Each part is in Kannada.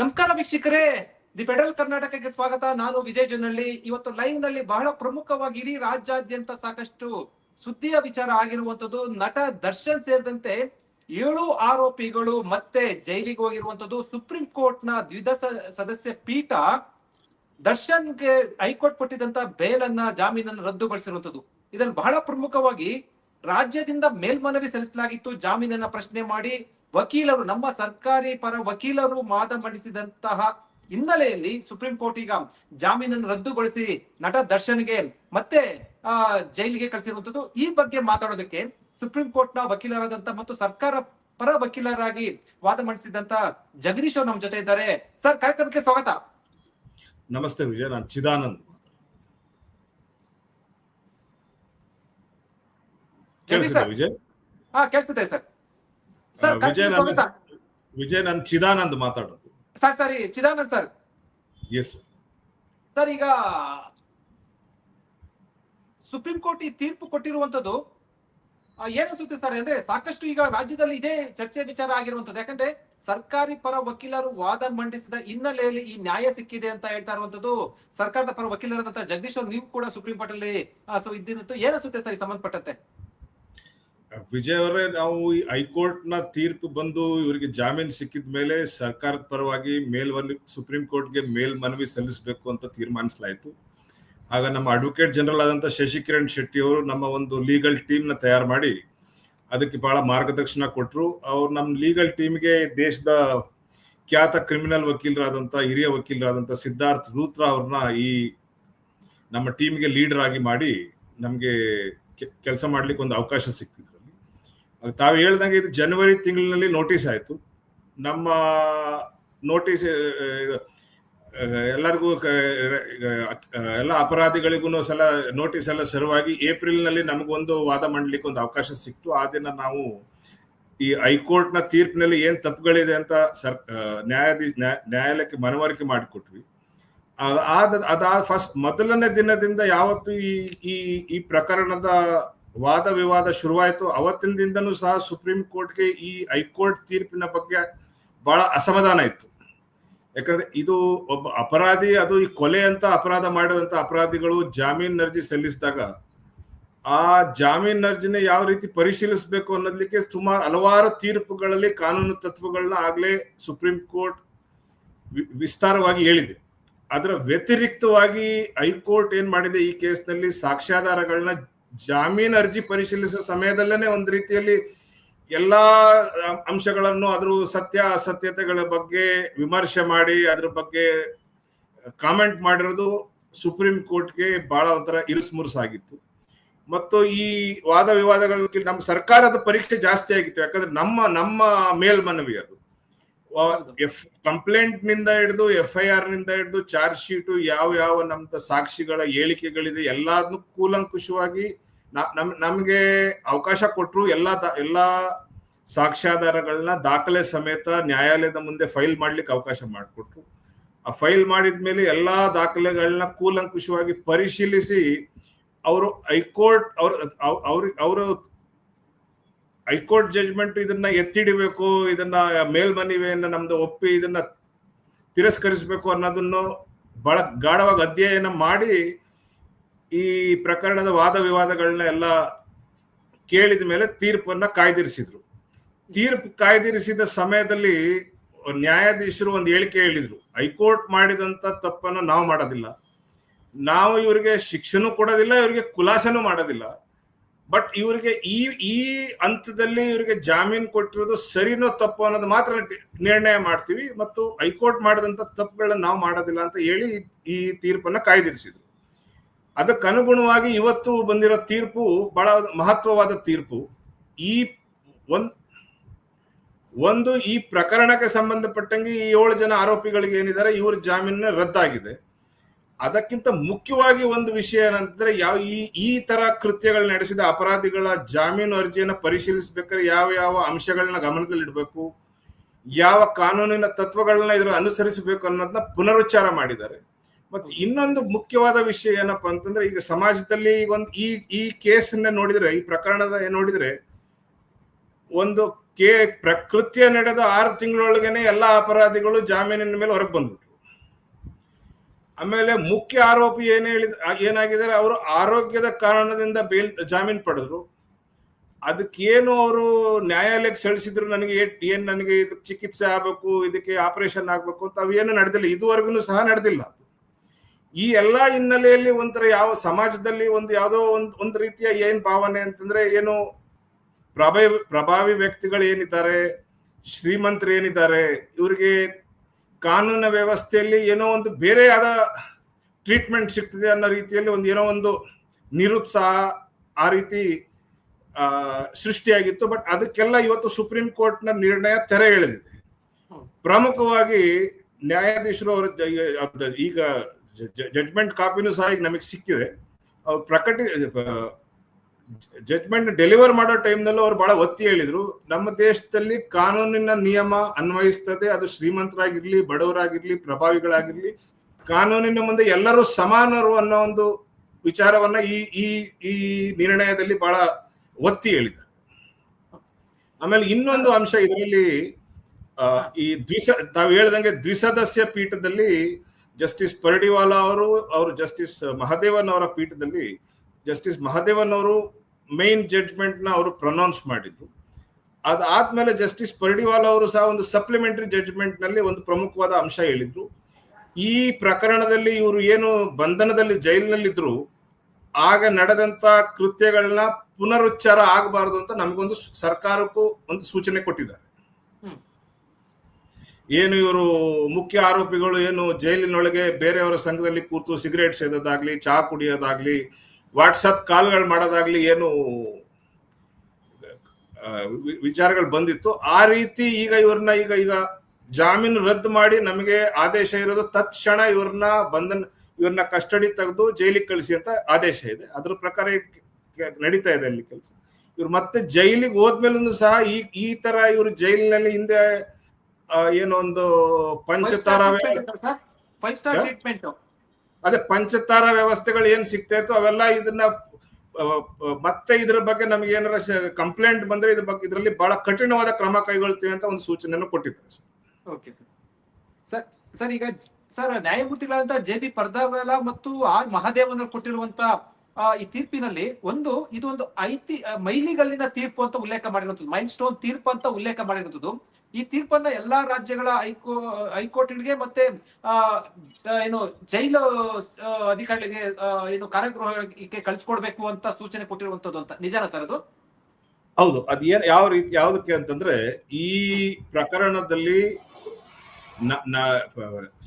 ನಮಸ್ಕಾರ ವೀಕ್ಷಕರೇ. ದಿ ಫೆಡರಲ್ ಕರ್ನಾಟಕಕ್ಕೆ ಸ್ವಾಗತ. ನಾನು ವಿಜಯ್ ಜನಹಳ್ಳಿ. ಇವತ್ತು ಲೈವ್ನಲ್ಲಿ ಬಹಳ ಪ್ರಮುಖವಾಗಿ ಇಡೀ ರಾಜ್ಯಾದ್ಯಂತ ಸಾಕಷ್ಟು ಸುದ್ದಿಯ ವಿಚಾರ ಆಗಿರುವಂತದ್ದು ನಟ ದರ್ಶನ್ ಸೇರಿದಂತೆ ಏಳು ಆರೋಪಿಗಳು ಮತ್ತೆ ಜೈಲಿಗೆ ಹೋಗಿರುವಂತದ್ದು ಸುಪ್ರೀಂ ಕೋರ್ಟ್ನ ದ್ವಿಧ ಸದಸ್ಯ ಪೀಠ ದರ್ಶನ್ಗೆ ಹೈಕೋರ್ಟ್ ಕೊಟ್ಟಿದ್ದಂತ ಬೇಲನ್ನ ಜಾಮೀನನ್ನು ರದ್ದುಗೊಳಿಸಿರುವಂತದ್ದು ಇದರಲ್ಲಿ ಬಹಳ ಪ್ರಮುಖವಾಗಿ ರಾಜ್ಯದಿಂದ ಮೇಲ್ಮನವಿ ಸಲ್ಲಿಸಲಾಗಿತ್ತು. ಜಾಮೀನನ್ನ ಪ್ರಶ್ನೆ ಮಾಡಿ ವಕೀಲರು ನಮ್ಮ ಸರ್ಕಾರಿ ಪರ ವಕೀಲರು ವಾದ ಮಂಡಿಸಿದಂತಹ ಹಿನ್ನೆಲೆಯಲ್ಲಿ ಸುಪ್ರೀಂ ಕೋರ್ಟ್ ಈಗ ಜಾಮೀನನ್ನು ರದ್ದುಗೊಳಿಸಿ ನಟ ದರ್ಶನ್ಗೆ ಮತ್ತೆ ಆ ಜೈಲಿಗೆ ಕಳಿಸಿರುವಂತದ್ದು ಈ ಬಗ್ಗೆ ಮಾತಾಡೋದಕ್ಕೆ ಸುಪ್ರೀಂ ಕೋರ್ಟ್ನ ವಕೀಲರಾದಂತ ಮತ್ತು ಸರ್ಕಾರ ಪರ ವಕೀಲರಾಗಿ ವಾದ ಮಂಡಿಸಿದಂತ ಜಗದೀಶ್ ಅವರು ನಮ್ಮ ಜೊತೆ ಇದ್ದಾರೆ. ಸರ್ ಕಾರ್ಯಕ್ರಮಕ್ಕೆ ಸ್ವಾಗತ. ನಮಸ್ತೆ ವಿಜಯ್ ನಾನು ಚಿದಾನಂದ್ ವಿಜಯ್? ಹಾ ಕೇಳಿಸ್ತಿದೆ ಸರ್. ಸರ್ ವಿಜಯ್ ನಾನು ಚಿದಾನಂದ್ ಮಾತಾಡೋದು. ಸರ್ ಸರಿ ಚಿದಾನಂದ್ ಸರ್. ಎಸ್. ಸರ್ ಈಗ ಸುಪ್ರೀಂ ಕೋರ್ಟ್ ಈ ತೀರ್ಪು ಕೊಟ್ಟಿರುವಂತದ್ದು ಏನಿಸುತ್ತೆ ಸರ್ ಅಂದ್ರೆ ಸಾಕಷ್ಟು ಈಗ ರಾಜ್ಯದಲ್ಲಿ ಇದೇ ಚರ್ಚೆ ವಿಚಾರ ಆಗಿರುವಂತದ್ದು ಯಾಕಂದ್ರೆ ಸರ್ಕಾರಿ ಪರ ವಕೀಲರು ವಾದ ಮಂಡಿಸಿದ ಹಿನ್ನೆಲೆಯಲ್ಲಿ ಈ ನ್ಯಾಯ ಸಿಕ್ಕಿದೆ ಅಂತ ಹೇಳ್ತಾ ಇರುವಂತದ್ದು ಸರ್ಕಾರದ ಪರ ವಕೀಲರಾದಂತಹ ಜಗದೀಶ್ ಅವರು ನೀವು ಕೂಡ ಸುಪ್ರೀಂ ಕೋರ್ಟ್ ಅಲ್ಲಿ ಇದ್ದಿದ್ದು ಏನಿಸುತ್ತೆ ಸರ್ ಈ ಸಂಬಂಧಪಟ್ಟಂತೆ? ವಿಜಯ್ ಅವರೇ, ನಾವು ಈ ಹೈಕೋರ್ಟ್ನ ತೀರ್ಪು ಬಂದು ಇವರಿಗೆ ಜಾಮೀನು ಸಿಕ್ಕಿದ ಮೇಲೆ ಸರ್ಕಾರದ ಪರವಾಗಿ ಮೇಲ್ವಲ್ಲಿ ಸುಪ್ರೀಂ ಕೋರ್ಟ್ಗೆ ಮೇಲ್ ಮನವಿ ಸಲ್ಲಿಸಬೇಕು ಅಂತ ತೀರ್ಮಾನಿಸಲಾಯಿತು. ಆಗ ನಮ್ಮ ಅಡ್ವೊಕೇಟ್ ಜನರಲ್ ಆದಂತ ಶಶಿಕಿರಣ್ ಶೆಟ್ಟಿ ಅವರು ನಮ್ಮ ಒಂದು ಲೀಗಲ್ ಟೀಮ್ನ ತಯಾರು ಮಾಡಿ ಅದಕ್ಕೆ ಬಹಳ ಮಾರ್ಗದರ್ಶನ ಕೊಟ್ಟರು ಅವ್ರು ನಮ್ಮ ಲೀಗಲ್ ಟೀಮ್ಗೆ ದೇಶದ ಖ್ಯಾತ ಕ್ರಿಮಿನಲ್ ವಕೀಲರಾದಂಥ, ಹಿರಿಯ ವಕೀಲರಾದಂಥ ಸಿದ್ಧಾರ್ಥ್ ರೂತ್ರ ಅವ್ರನ್ನ ಈ ನಮ್ಮ ಟೀಮ್ಗೆ ಲೀಡರ್ ಆಗಿ ಮಾಡಿ ನಮಗೆ ಕೆಲಸ ಮಾಡ್ಲಿಕ್ಕೆ ಒಂದು ಅವಕಾಶ ಸಿಕ್ತಿದ್ರಲ್ಲಿ ಅದು ತಾವು ಹೇಳ್ದಂಗೆ ಇದು ಜನವರಿ ತಿಂಗಳಿನಲ್ಲಿ ನೋಟಿಸ್ ಆಯಿತು. ನಮ್ಮ ನೋಟಿಸ್ ಎಲ್ಲರಿಗೂ ಎಲ್ಲ ಅಪರಾಧಿಗಳಿಗೂ ಸಲ ನೋಟಿಸ್ ಎಲ್ಲ ಸರ್ವಾಗಿ ಏಪ್ರಿಲ್ನಲ್ಲಿ ನಮಗೊಂದು ವಾದ ಮಾಡ್ಲಿಕ್ಕೆ ಒಂದು ಅವಕಾಶ ಸಿಕ್ತು. ಆ ದಿನ ನಾವು ಈ ಹೈಕೋರ್ಟ್ನ ತೀರ್ಪಿನಲ್ಲಿ ಏನ್ ತಪ್ಪುಗಳಿದೆ ಅಂತ ಸರ್ ನ್ಯಾಯಾಧೀಶ ನ್ಯಾಯ- ನ್ಯಾಯಾಲಯಕ್ಕೆ ಮನವರಿಕೆ ಮಾಡಿಕೊಟ್ವಿ. ಅದಾದ ಆದ ಫಸ್ಟ್ ಮೊದಲನೇ ದಿನದಿಂದ ಯಾವತ್ತು ಈ ಈ ಪ್ರಕರಣದ ವಾದ ವಿವಾದ ಶುರುವಾಯಿತು. ಅವತ್ತಿನ ದಿನದನೂ ಸಹ ಸುಪ್ರೀಂ ಕೋರ್ಟ್ಗೆ ಈ ಹೈಕೋರ್ಟ್ ತೀರ್ಪಿನ ಬಗ್ಗೆ ಬಹಳ ಅಸಮಾಧಾನ ಇತ್ತು. ಯಾಕಂದ್ರೆ ಇದು ಒಬ್ಬ ಅಪರಾಧಿ, ಅದು ಈ ಕೊಲೆ ಅಂತ ಅಪರಾಧ ಮಾಡಿದಂತ ಅಪರಾಧಿಗಳು ಜಾಮೀನ್ ಅರ್ಜಿ ಸಲ್ಲಿಸಿದಾಗ ಆ ಜಾಮೀನ್ ಅರ್ಜಿನ ಯಾವ ರೀತಿ ಪರಿಶೀಲಿಸಬೇಕು ಅನ್ನೋದಕ್ಕೆ ಸುಮಾರು ಹಲವಾರು ತೀರ್ಪುಗಳಲ್ಲಿ ಕಾನೂನು ತತ್ವಗಳನ್ನ ಆಗ್ಲೇ ಸುಪ್ರೀಂ ಕೋರ್ಟ್ ವಿಸ್ತಾರವಾಗಿ ಹೇಳಿದೆ. ಅದರ ವ್ಯತಿರಿಕ್ತವಾಗಿ ಹೈಕೋರ್ಟ್ ಏನ್ ಮಾಡಿದೆ? ಈ ಕೇಸ್ನಲ್ಲಿ ಸಾಕ್ಷ್ಯಾಧಾರಗಳನ್ನ ಜಾಮೀನ್ ಅರ್ಜಿ ಪರಿಶೀಲಿಸುವ ಸಮಯದಲ್ಲೇನೆ ಒಂದು ರೀತಿಯಲ್ಲಿ ಎಲ್ಲಾ ಅಂಶಗಳನ್ನು ಅದ್ರ ಸತ್ಯ, ಅಸತ್ಯತೆಗಳ ಬಗ್ಗೆ ವಿಮರ್ಶೆ ಮಾಡಿ, ಅದ್ರ ಬಗ್ಗೆ ಕಾಮೆಂಟ್ ಮಾಡಿರೋದು ಸುಪ್ರೀಂ ಕೋರ್ಟ್ಗೆ ಬಹಳ ಒಂಥರ ಆಗಿತ್ತು ಮತ್ತು ಈ ವಾದ ವಿವಾದಗಳಿಗೆ ನಮ್ಮ ಸರ್ಕಾರದ ಪರೀಕ್ಷೆ ಜಾಸ್ತಿ ಆಗಿತ್ತು ಯಾಕಂದ್ರೆ ನಮ್ಮ ನಮ್ಮ ಮೇಲ್ಮನವಿ ಅದು. ಎಫ್ ಕಂಪ್ಲೇಂಟ್ನಿಂದ ಹಿಡಿದು ಎಫ್ ಐ ಆರ್ನಿಂದ ಹಿಡಿದು ಚಾರ್ಜ್ ಶೀಟು ಯಾವ ಯಾವ ನಮ್ದ ಸಾಕ್ಷಿಗಳ ಹೇಳಿಕೆಗಳಿದೆ ಎಲ್ಲಾದ್ನು ಕೂಲಂಕುಷವಾಗಿ ನಮಗೆ ನಮ್ ನಮ್ಗೆ ಅವಕಾಶ ಕೊಟ್ಟರು ಎಲ್ಲಾ ದಾ- ಎಲ್ಲಾ ಸಾಕ್ಷ್ಯಾಧಾರಗಳನ್ನ ದಾಖಲೆ ಸಮೇತ ನ್ಯಾಯಾಲಯದ ಮುಂದೆ ಫೈಲ್ ಮಾಡ್ಲಿಕ್ಕೆ ಅವಕಾಶ ಮಾಡಿಕೊಟ್ರು. ಆ ಫೈಲ್ ಮಾಡಿದ್ಮೇಲೆ ಎಲ್ಲಾ ದಾಖಲೆಗಳನ್ನ ಕೂಲಂಕುಷವಾಗಿ ಪರಿಶೀಲಿಸಿ ಅವರು ಹೈಕೋರ್ಟ್ ಅವ್ರ ಅವ್ರಿಗೆ ಅವರು ಹೈಕೋರ್ಟ್ ಜಜ್ಮೆಂಟ್ ಇದನ್ನ ಎತ್ತಿಡಿಬೇಕು, ಇದನ್ನ ಮೇಲ್ಮನವಿಯನ್ನ ನಮ್ದು ಒಪ್ಪಿ ಇದನ್ನ ತಿರಸ್ಕರಿಸಬೇಕು ಅನ್ನೋದನ್ನು ಬಹಳ ಗಾಢವಾಗಿ ಅಧ್ಯಯನ ಮಾಡಿ ಈ ಪ್ರಕರಣದ ವಾದ ವಿವಾದಗಳನ್ನ ಎಲ್ಲ ಕೇಳಿದ ಮೇಲೆ ತೀರ್ಪನ್ನ ಕಾಯ್ದಿರಿಸಿದ್ರು. ತೀರ್ಪು ಕಾಯ್ದಿರಿಸಿದ ಸಮಯದಲ್ಲಿ ನ್ಯಾಯಾಧೀಶರು ಒಂದು ಹೇಳಿಕೆ ಹೇಳಿದ್ರು, ಹೈಕೋರ್ಟ್ ಮಾಡಿದಂತ ತಪ್ಪನ್ನ ನಾವು ಮಾಡೋದಿಲ್ಲ. ನಾವು ಇವರಿಗೆ ಶಿಕ್ಷೆನೂ ಕೊಡೋದಿಲ್ಲ, ಇವರಿಗೆ ಖುಲಾಸನೂ ಮಾಡೋದಿಲ್ಲ. ಬಟ್ ಇವರಿಗೆ ಈ ಈ ಹಂತದಲ್ಲಿ ಇವರಿಗೆ ಜಾಮೀನು ಕೊಟ್ಟಿರೋದು ಸರಿನೋ ತಪ್ಪು ಅನ್ನೋದು ಮಾತ್ರ ನಿರ್ಣಯ ಮಾಡ್ತೀವಿ. ಮತ್ತು ಹೈಕೋರ್ಟ್ ಮಾಡಿದಂತ ತಪ್ಪುಗಳನ್ನ ನಾವು ಮಾಡೋದಿಲ್ಲ ಅಂತ ಹೇಳಿ ಈ ತೀರ್ಪನ್ನ ಕಾಯ್ದಿರಿಸಿದ್ರು. ಅದಕ್ಕನುಗುಣವಾಗಿ ಇವತ್ತು ಬಂದಿರೋ ತೀರ್ಪು ಬಹಳ ಮಹತ್ವವಾದ ತೀರ್ಪು. ಈ ಒಂದ್ ಒಂದು ಈ ಪ್ರಕರಣಕ್ಕೆ ಸಂಬಂಧಪಟ್ಟಂಗೆ ಈ ಏಳು ಜನ ಆರೋಪಿಗಳಿಗೆ ಏನಿದ್ದಾರೆ, ಇವ್ರ ಜಾಮೀನ ರದ್ದಾಗಿದೆ. ಅದಕ್ಕಿಂತ ಮುಖ್ಯವಾಗಿ ಒಂದು ವಿಷಯ ಏನಂತಂದ್ರೆ ಯಾವ ಈ ಈ ತರ ಕೃತ್ಯಗಳು ನಡೆಸಿದ ಅಪರಾಧಿಗಳ ಜಾಮೀನು ಅರ್ಜಿಯನ್ನು ಪರಿಶೀಲಿಸಬೇಕಾದ್ರೆ ಯಾವ ಯಾವ ಅಂಶಗಳನ್ನ ಗಮನದಲ್ಲಿಡಬೇಕು? ಯಾವ ಕಾನೂನಿನ ತತ್ವಗಳನ್ನ ಇದ್ರ ಅನುಸರಿಸಬೇಕು ಅನ್ನೋದನ್ನ ಪುನರುಚ್ಚಾರ ಮಾಡಿದ್ದಾರೆ. ಮತ್ತೆ ಇನ್ನೊಂದು ಮುಖ್ಯವಾದ ವಿಷಯ ಏನಪ್ಪ ಅಂತಂದ್ರೆ ಈಗ ಸಮಾಜದಲ್ಲಿ ಒಂದು ಈ ಈ ಕೇಸನ್ನ ನೋಡಿದ್ರೆ ಈ ಪ್ರಕರಣದ ನೋಡಿದ್ರೆ ಒಂದು ಕೇ ಪ್ರಕೃತಿಯ ನಡೆದ ಆರು ತಿಂಗಳೊಳಗೇನೆ ಎಲ್ಲಾ ಅಪರಾಧಿಗಳು ಜಾಮೀನಿನ ಮೇಲೆ ಹೊರಗೆ ಬಂದ್ಬಿಟ್ರು. ಆಮೇಲೆ ಮುಖ್ಯ ಆರೋಪಿ ಏನ್ ಹೇಳಿದ, ಏನಾಗಿದ್ದಾರೆ, ಅವರು ಆರೋಗ್ಯದ ಕಾರಣದಿಂದ ಬೇಲ್, ಜಾಮೀನ್ ಪಡೆದ್ರು. ಅದಕ್ಕೇನು ಅವರು ನ್ಯಾಯಾಲಯಕ್ಕೆ ಸಲ್ಲಿಸಿದ್ರು, ನನಗೆ ಏನ್ ನನಗೆ ಇದು ಚಿಕಿತ್ಸೆ ಆಗ್ಬೇಕು, ಇದಕ್ಕೆ ಆಪರೇಷನ್ ಆಗ್ಬೇಕು ಅಂತ ಅವೇನು ನಡೆದಿಲ್ಲ. ಇದುವರೆಗೂ ಸಹ ನಡೆದಿಲ್ಲ ಈ ಎಲ್ಲಾ ಹಿನ್ನೆಲೆಯಲ್ಲಿ ಒಂಥರ ಯಾವ ಸಮಾಜದಲ್ಲಿ ಒಂದು ಯಾವುದೋ ಒಂದು ಒಂದು ರೀತಿಯ ಏನ್ ಭಾವನೆ ಅಂತಂದ್ರೆ ಏನು ಪ್ರಭಾವಿ ಪ್ರಭಾವಿ ವ್ಯಕ್ತಿಗಳು ಏನಿದ್ದಾರೆ, ಶ್ರೀಮಂತರು ಏನಿದ್ದಾರೆ, ಇವರಿಗೆ ಕಾನೂನಿನ ವ್ಯವಸ್ಥೆಯಲ್ಲಿ ಏನೋ ಒಂದು ಬೇರೆ ಆದ ಟ್ರೀಟ್ಮೆಂಟ್ ಸಿಗ್ತದೆ ಅನ್ನೋ ರೀತಿಯಲ್ಲಿ ಒಂದು ಏನೋ ಒಂದು ನಿರುತ್ಸಾಹ ಆ ರೀತಿ ಸೃಷ್ಟಿಯಾಗಿತ್ತು. ಬಟ್ ಅದಕ್ಕೆಲ್ಲ ಇವತ್ತು ಸುಪ್ರೀಂ ಕೋರ್ಟ್ನ ನಿರ್ಣಯ ತೆರೆ ಎಳೆದಿದೆ. ಪ್ರಮುಖವಾಗಿ ನ್ಯಾಯಾಧೀಶರು ಅವರ ಈಗ ಜಡ್ಜ್ಮೆಂಟ್ ಕಾಪಿನೂ ಸಹ ಈಗ ನಮಗೆ ಸಿಕ್ಕಿದೆ. ಪ್ರಕಟಿ ಜಡ್ಜ್ಮೆಂಟ್ ಡೆಲಿವರ್ ಮಾಡೋ ಟೈಮ್ನಲ್ಲೂ ಅವ್ರು ಬಹಳ ಒತ್ತಿ ಹೇಳಿದ್ರು. ನಮ್ಮ ದೇಶದಲ್ಲಿ ಕಾನೂನಿನ ನಿಯಮ ಅನ್ವಯಿಸ್ತದೆ. ಅದು ಶ್ರೀಮಂತರಾಗಿರ್ಲಿ, ಬಡವರಾಗಿರ್ಲಿ, ಪ್ರಭಾವಿಗಳಾಗಿರ್ಲಿ, ಕಾನೂನಿನ ಮುಂದೆ ಎಲ್ಲರೂ ಸಮಾನರು ಅನ್ನೋ ಒಂದು ವಿಚಾರವನ್ನ ಈ ಈ ಈ ನಿರ್ಣಯದಲ್ಲಿ ಬಹಳ ಒತ್ತಿ ಹೇಳಿದ್ದಾರೆ ಆಮೇಲೆ ಇನ್ನೊಂದು ಅಂಶ ಇದರಲ್ಲಿ ಈ ದ್ವಿಸ, ತಾವು ಹೇಳ್ದಂಗೆ ದ್ವಿಸದಸ್ಯ ಪೀಠದಲ್ಲಿ ಜಸ್ಟಿಸ್ ಪರ್ಡಿವಾಲಾ ಅವರು ಅವರು ಜಸ್ಟಿಸ್ ಮಹದೇವನ್ ಅವರ ಪೀಠದಲ್ಲಿ ಜಸ್ಟಿಸ್ ಮಹಾದೇವನ್ ಅವರು ಮೇನ್ ಜಡ್ಜ್ಮೆಂಟ್ನ ಅವರು ಪ್ರೊನೌನ್ಸ್ ಮಾಡಿದ್ರು. ಅದಾದ್ಮೇಲೆ ಜಸ್ಟಿಸ್ ಪರ್ಡಿವಾಲ್ ಅವರು ಸಹ ಒಂದು ಸಪ್ಲಿಮೆಂಟರಿ ಜಡ್ಜ್ಮೆಂಟ್ನಲ್ಲಿ ಒಂದು ಪ್ರಮುಖವಾದ ಅಂಶ ಹೇಳಿದ್ರು. ಈ ಪ್ರಕರಣದಲ್ಲಿ ಇವರು ಏನು ಬಂಧನದಲ್ಲಿ ಜೈಲಿನಲ್ಲಿದ್ರು ಆಗ ನಡೆದಂತ ಕೃತ್ಯಗಳನ್ನ ಪುನರುಚ್ಚಾರ ಆಗಬಾರದು ಅಂತ ನಮಗೊಂದು ಸರ್ಕಾರಕ್ಕೂ ಒಂದು ಸೂಚನೆ ಕೊಟ್ಟಿದ್ದಾರೆ. ಏನು ಇವರು ಮುಖ್ಯ ಆರೋಪಿಗಳು ಏನು ಜೈಲಿನೊಳಗೆ ಬೇರೆಯವರ ಸಂಘದಲ್ಲಿ ಕೂತು ಸಿಗರೇಟ್ ಸೇದೋದಾಗ್ಲಿ ಚಹಾ ಕುಡಿಯೋದಾಗ್ಲಿ ವಾಟ್ಸಪ್ ಕಾಲ್ಗಳು ಮಾಡೋದಾಗ್ಲಿ ಏನು ವಿಚಾರಗಳು ಬಂದಿತ್ತು. ಆ ರೀತಿ ಈಗ ಇವ್ರನ್ನ ಈಗ ಈಗ ಜಾಮೀನು ರದ್ದು ಮಾಡಿ ನಮಗೆ ಆದೇಶ ಇರೋದು ತತ್ಕ್ಷಣ ಇವ್ರನ್ನ ಬಂಧನ ಇವ್ರನ್ನ ಕಸ್ಟಡಿ ತೆಗೆದು ಜೈಲಿಗೆ ಕಳಿಸಿ ಅಂತ ಆದೇಶ ಇದೆ. ಅದ್ರ ಪ್ರಕಾರ ನಡೀತಾ ಇದೆ ಅಲ್ಲಿ ಕೆಲಸ. ಇವ್ರು ಮತ್ತೆ ಜೈಲಿಗೆ ಹೋದ್ಮೇಲೂ ಸಹ ಈ ಈ ತರ ಇವರು ಜೈಲಿನಲ್ಲಿ ಹಿಂದೆ ಏನೊಂದು ಏನೋ ಒಂದು ಪಂಚತಾರ ಫೈವ್ ಸ್ಟಾರ್ ಟ್ರೀಟ್ಮೆಂಟ್ ಅದೇ ಪಂಚತಾರ ವ್ಯವಸ್ಥೆಗಳು ಏನ್ ಸಿಗ್ತಾ ಇತ್ತು ಅವೆಲ್ಲ ಇದನ್ನ ಮತ್ತೆ ಇದ್ರ ಬಗ್ಗೆ ನಮ್ಗೆ ಏನಾರ ಕಂಪ್ಲೇಂಟ್ ಬಂದ್ರೆ ಇದ್ರ ಬಗ್ಗೆ, ಇದರಲ್ಲಿ ಬಹಳ ಕಠಿಣವಾದ ಕ್ರಮ ಕೈಗೊಳ್ತೀವಿ ಅಂತ ಒಂದು ಸೂಚನೆಯನ್ನು ಕೊಟ್ಟಿದ್ದಾರೆ ಸರ್. ಓಕೆ ಸರ್ ಸರ್ ಈಗ ಸರ್ ನ್ಯಾಯಮೂರ್ತಿಗಳಾದಂತ ಜೆ ಬಿ ಪರ್ದಾವಲ ಮತ್ತು ಆರ್. ಮಹಾದೇವನ್ ಕೊಟ್ಟಿರುವಂತ ಈ ತೀರ್ಪಿನಲ್ಲಿ ಒಂದು, ಇದು ಒಂದು ಐತಿ, ಮೈಲಿಗಲ್ಲಿನ ತೀರ್ಪು ಅಂತ ಉಲ್ಲೇಖ ಮಾಡಿರುವಂತದ್ದು ಮೈಲ್ ಸ್ಟೋನ್ ತೀರ್ಪು ಅಂತ ಉಲ್ಲೇಖ ಮಾಡಿರುವಂತದ್ದು ಈ ತೀರ್ಪನ್ನ ಎಲ್ಲಾ ರಾಜ್ಯಗಳ ಹೈಕೋ, ಹೈಕೋರ್ಟ್ಗಳಿಗೆ ಮತ್ತೆ ಏನು ಜೈಲು ಅಧಿಕಾರಿಗಳಿಗೆ ಏನು ಕಾರ್ಯಗೃಹಕ್ಕೆ ಕಳಿಸ್ಕೊಡ್ಬೇಕು ಅಂತ ಸೂಚನೆ ಕೊಟ್ಟಿರುವಂತದ್ದು ಅಂತ. ನಿಜಾನ ಸರ್ ಅದು? ಹೌದು. ಅದ್ ಏನ್, ಯಾವ ರೀತಿ ಯಾವ್ದಕ್ಕೆ ಅಂತಂದ್ರೆ ಈ ಪ್ರಕರಣದಲ್ಲಿ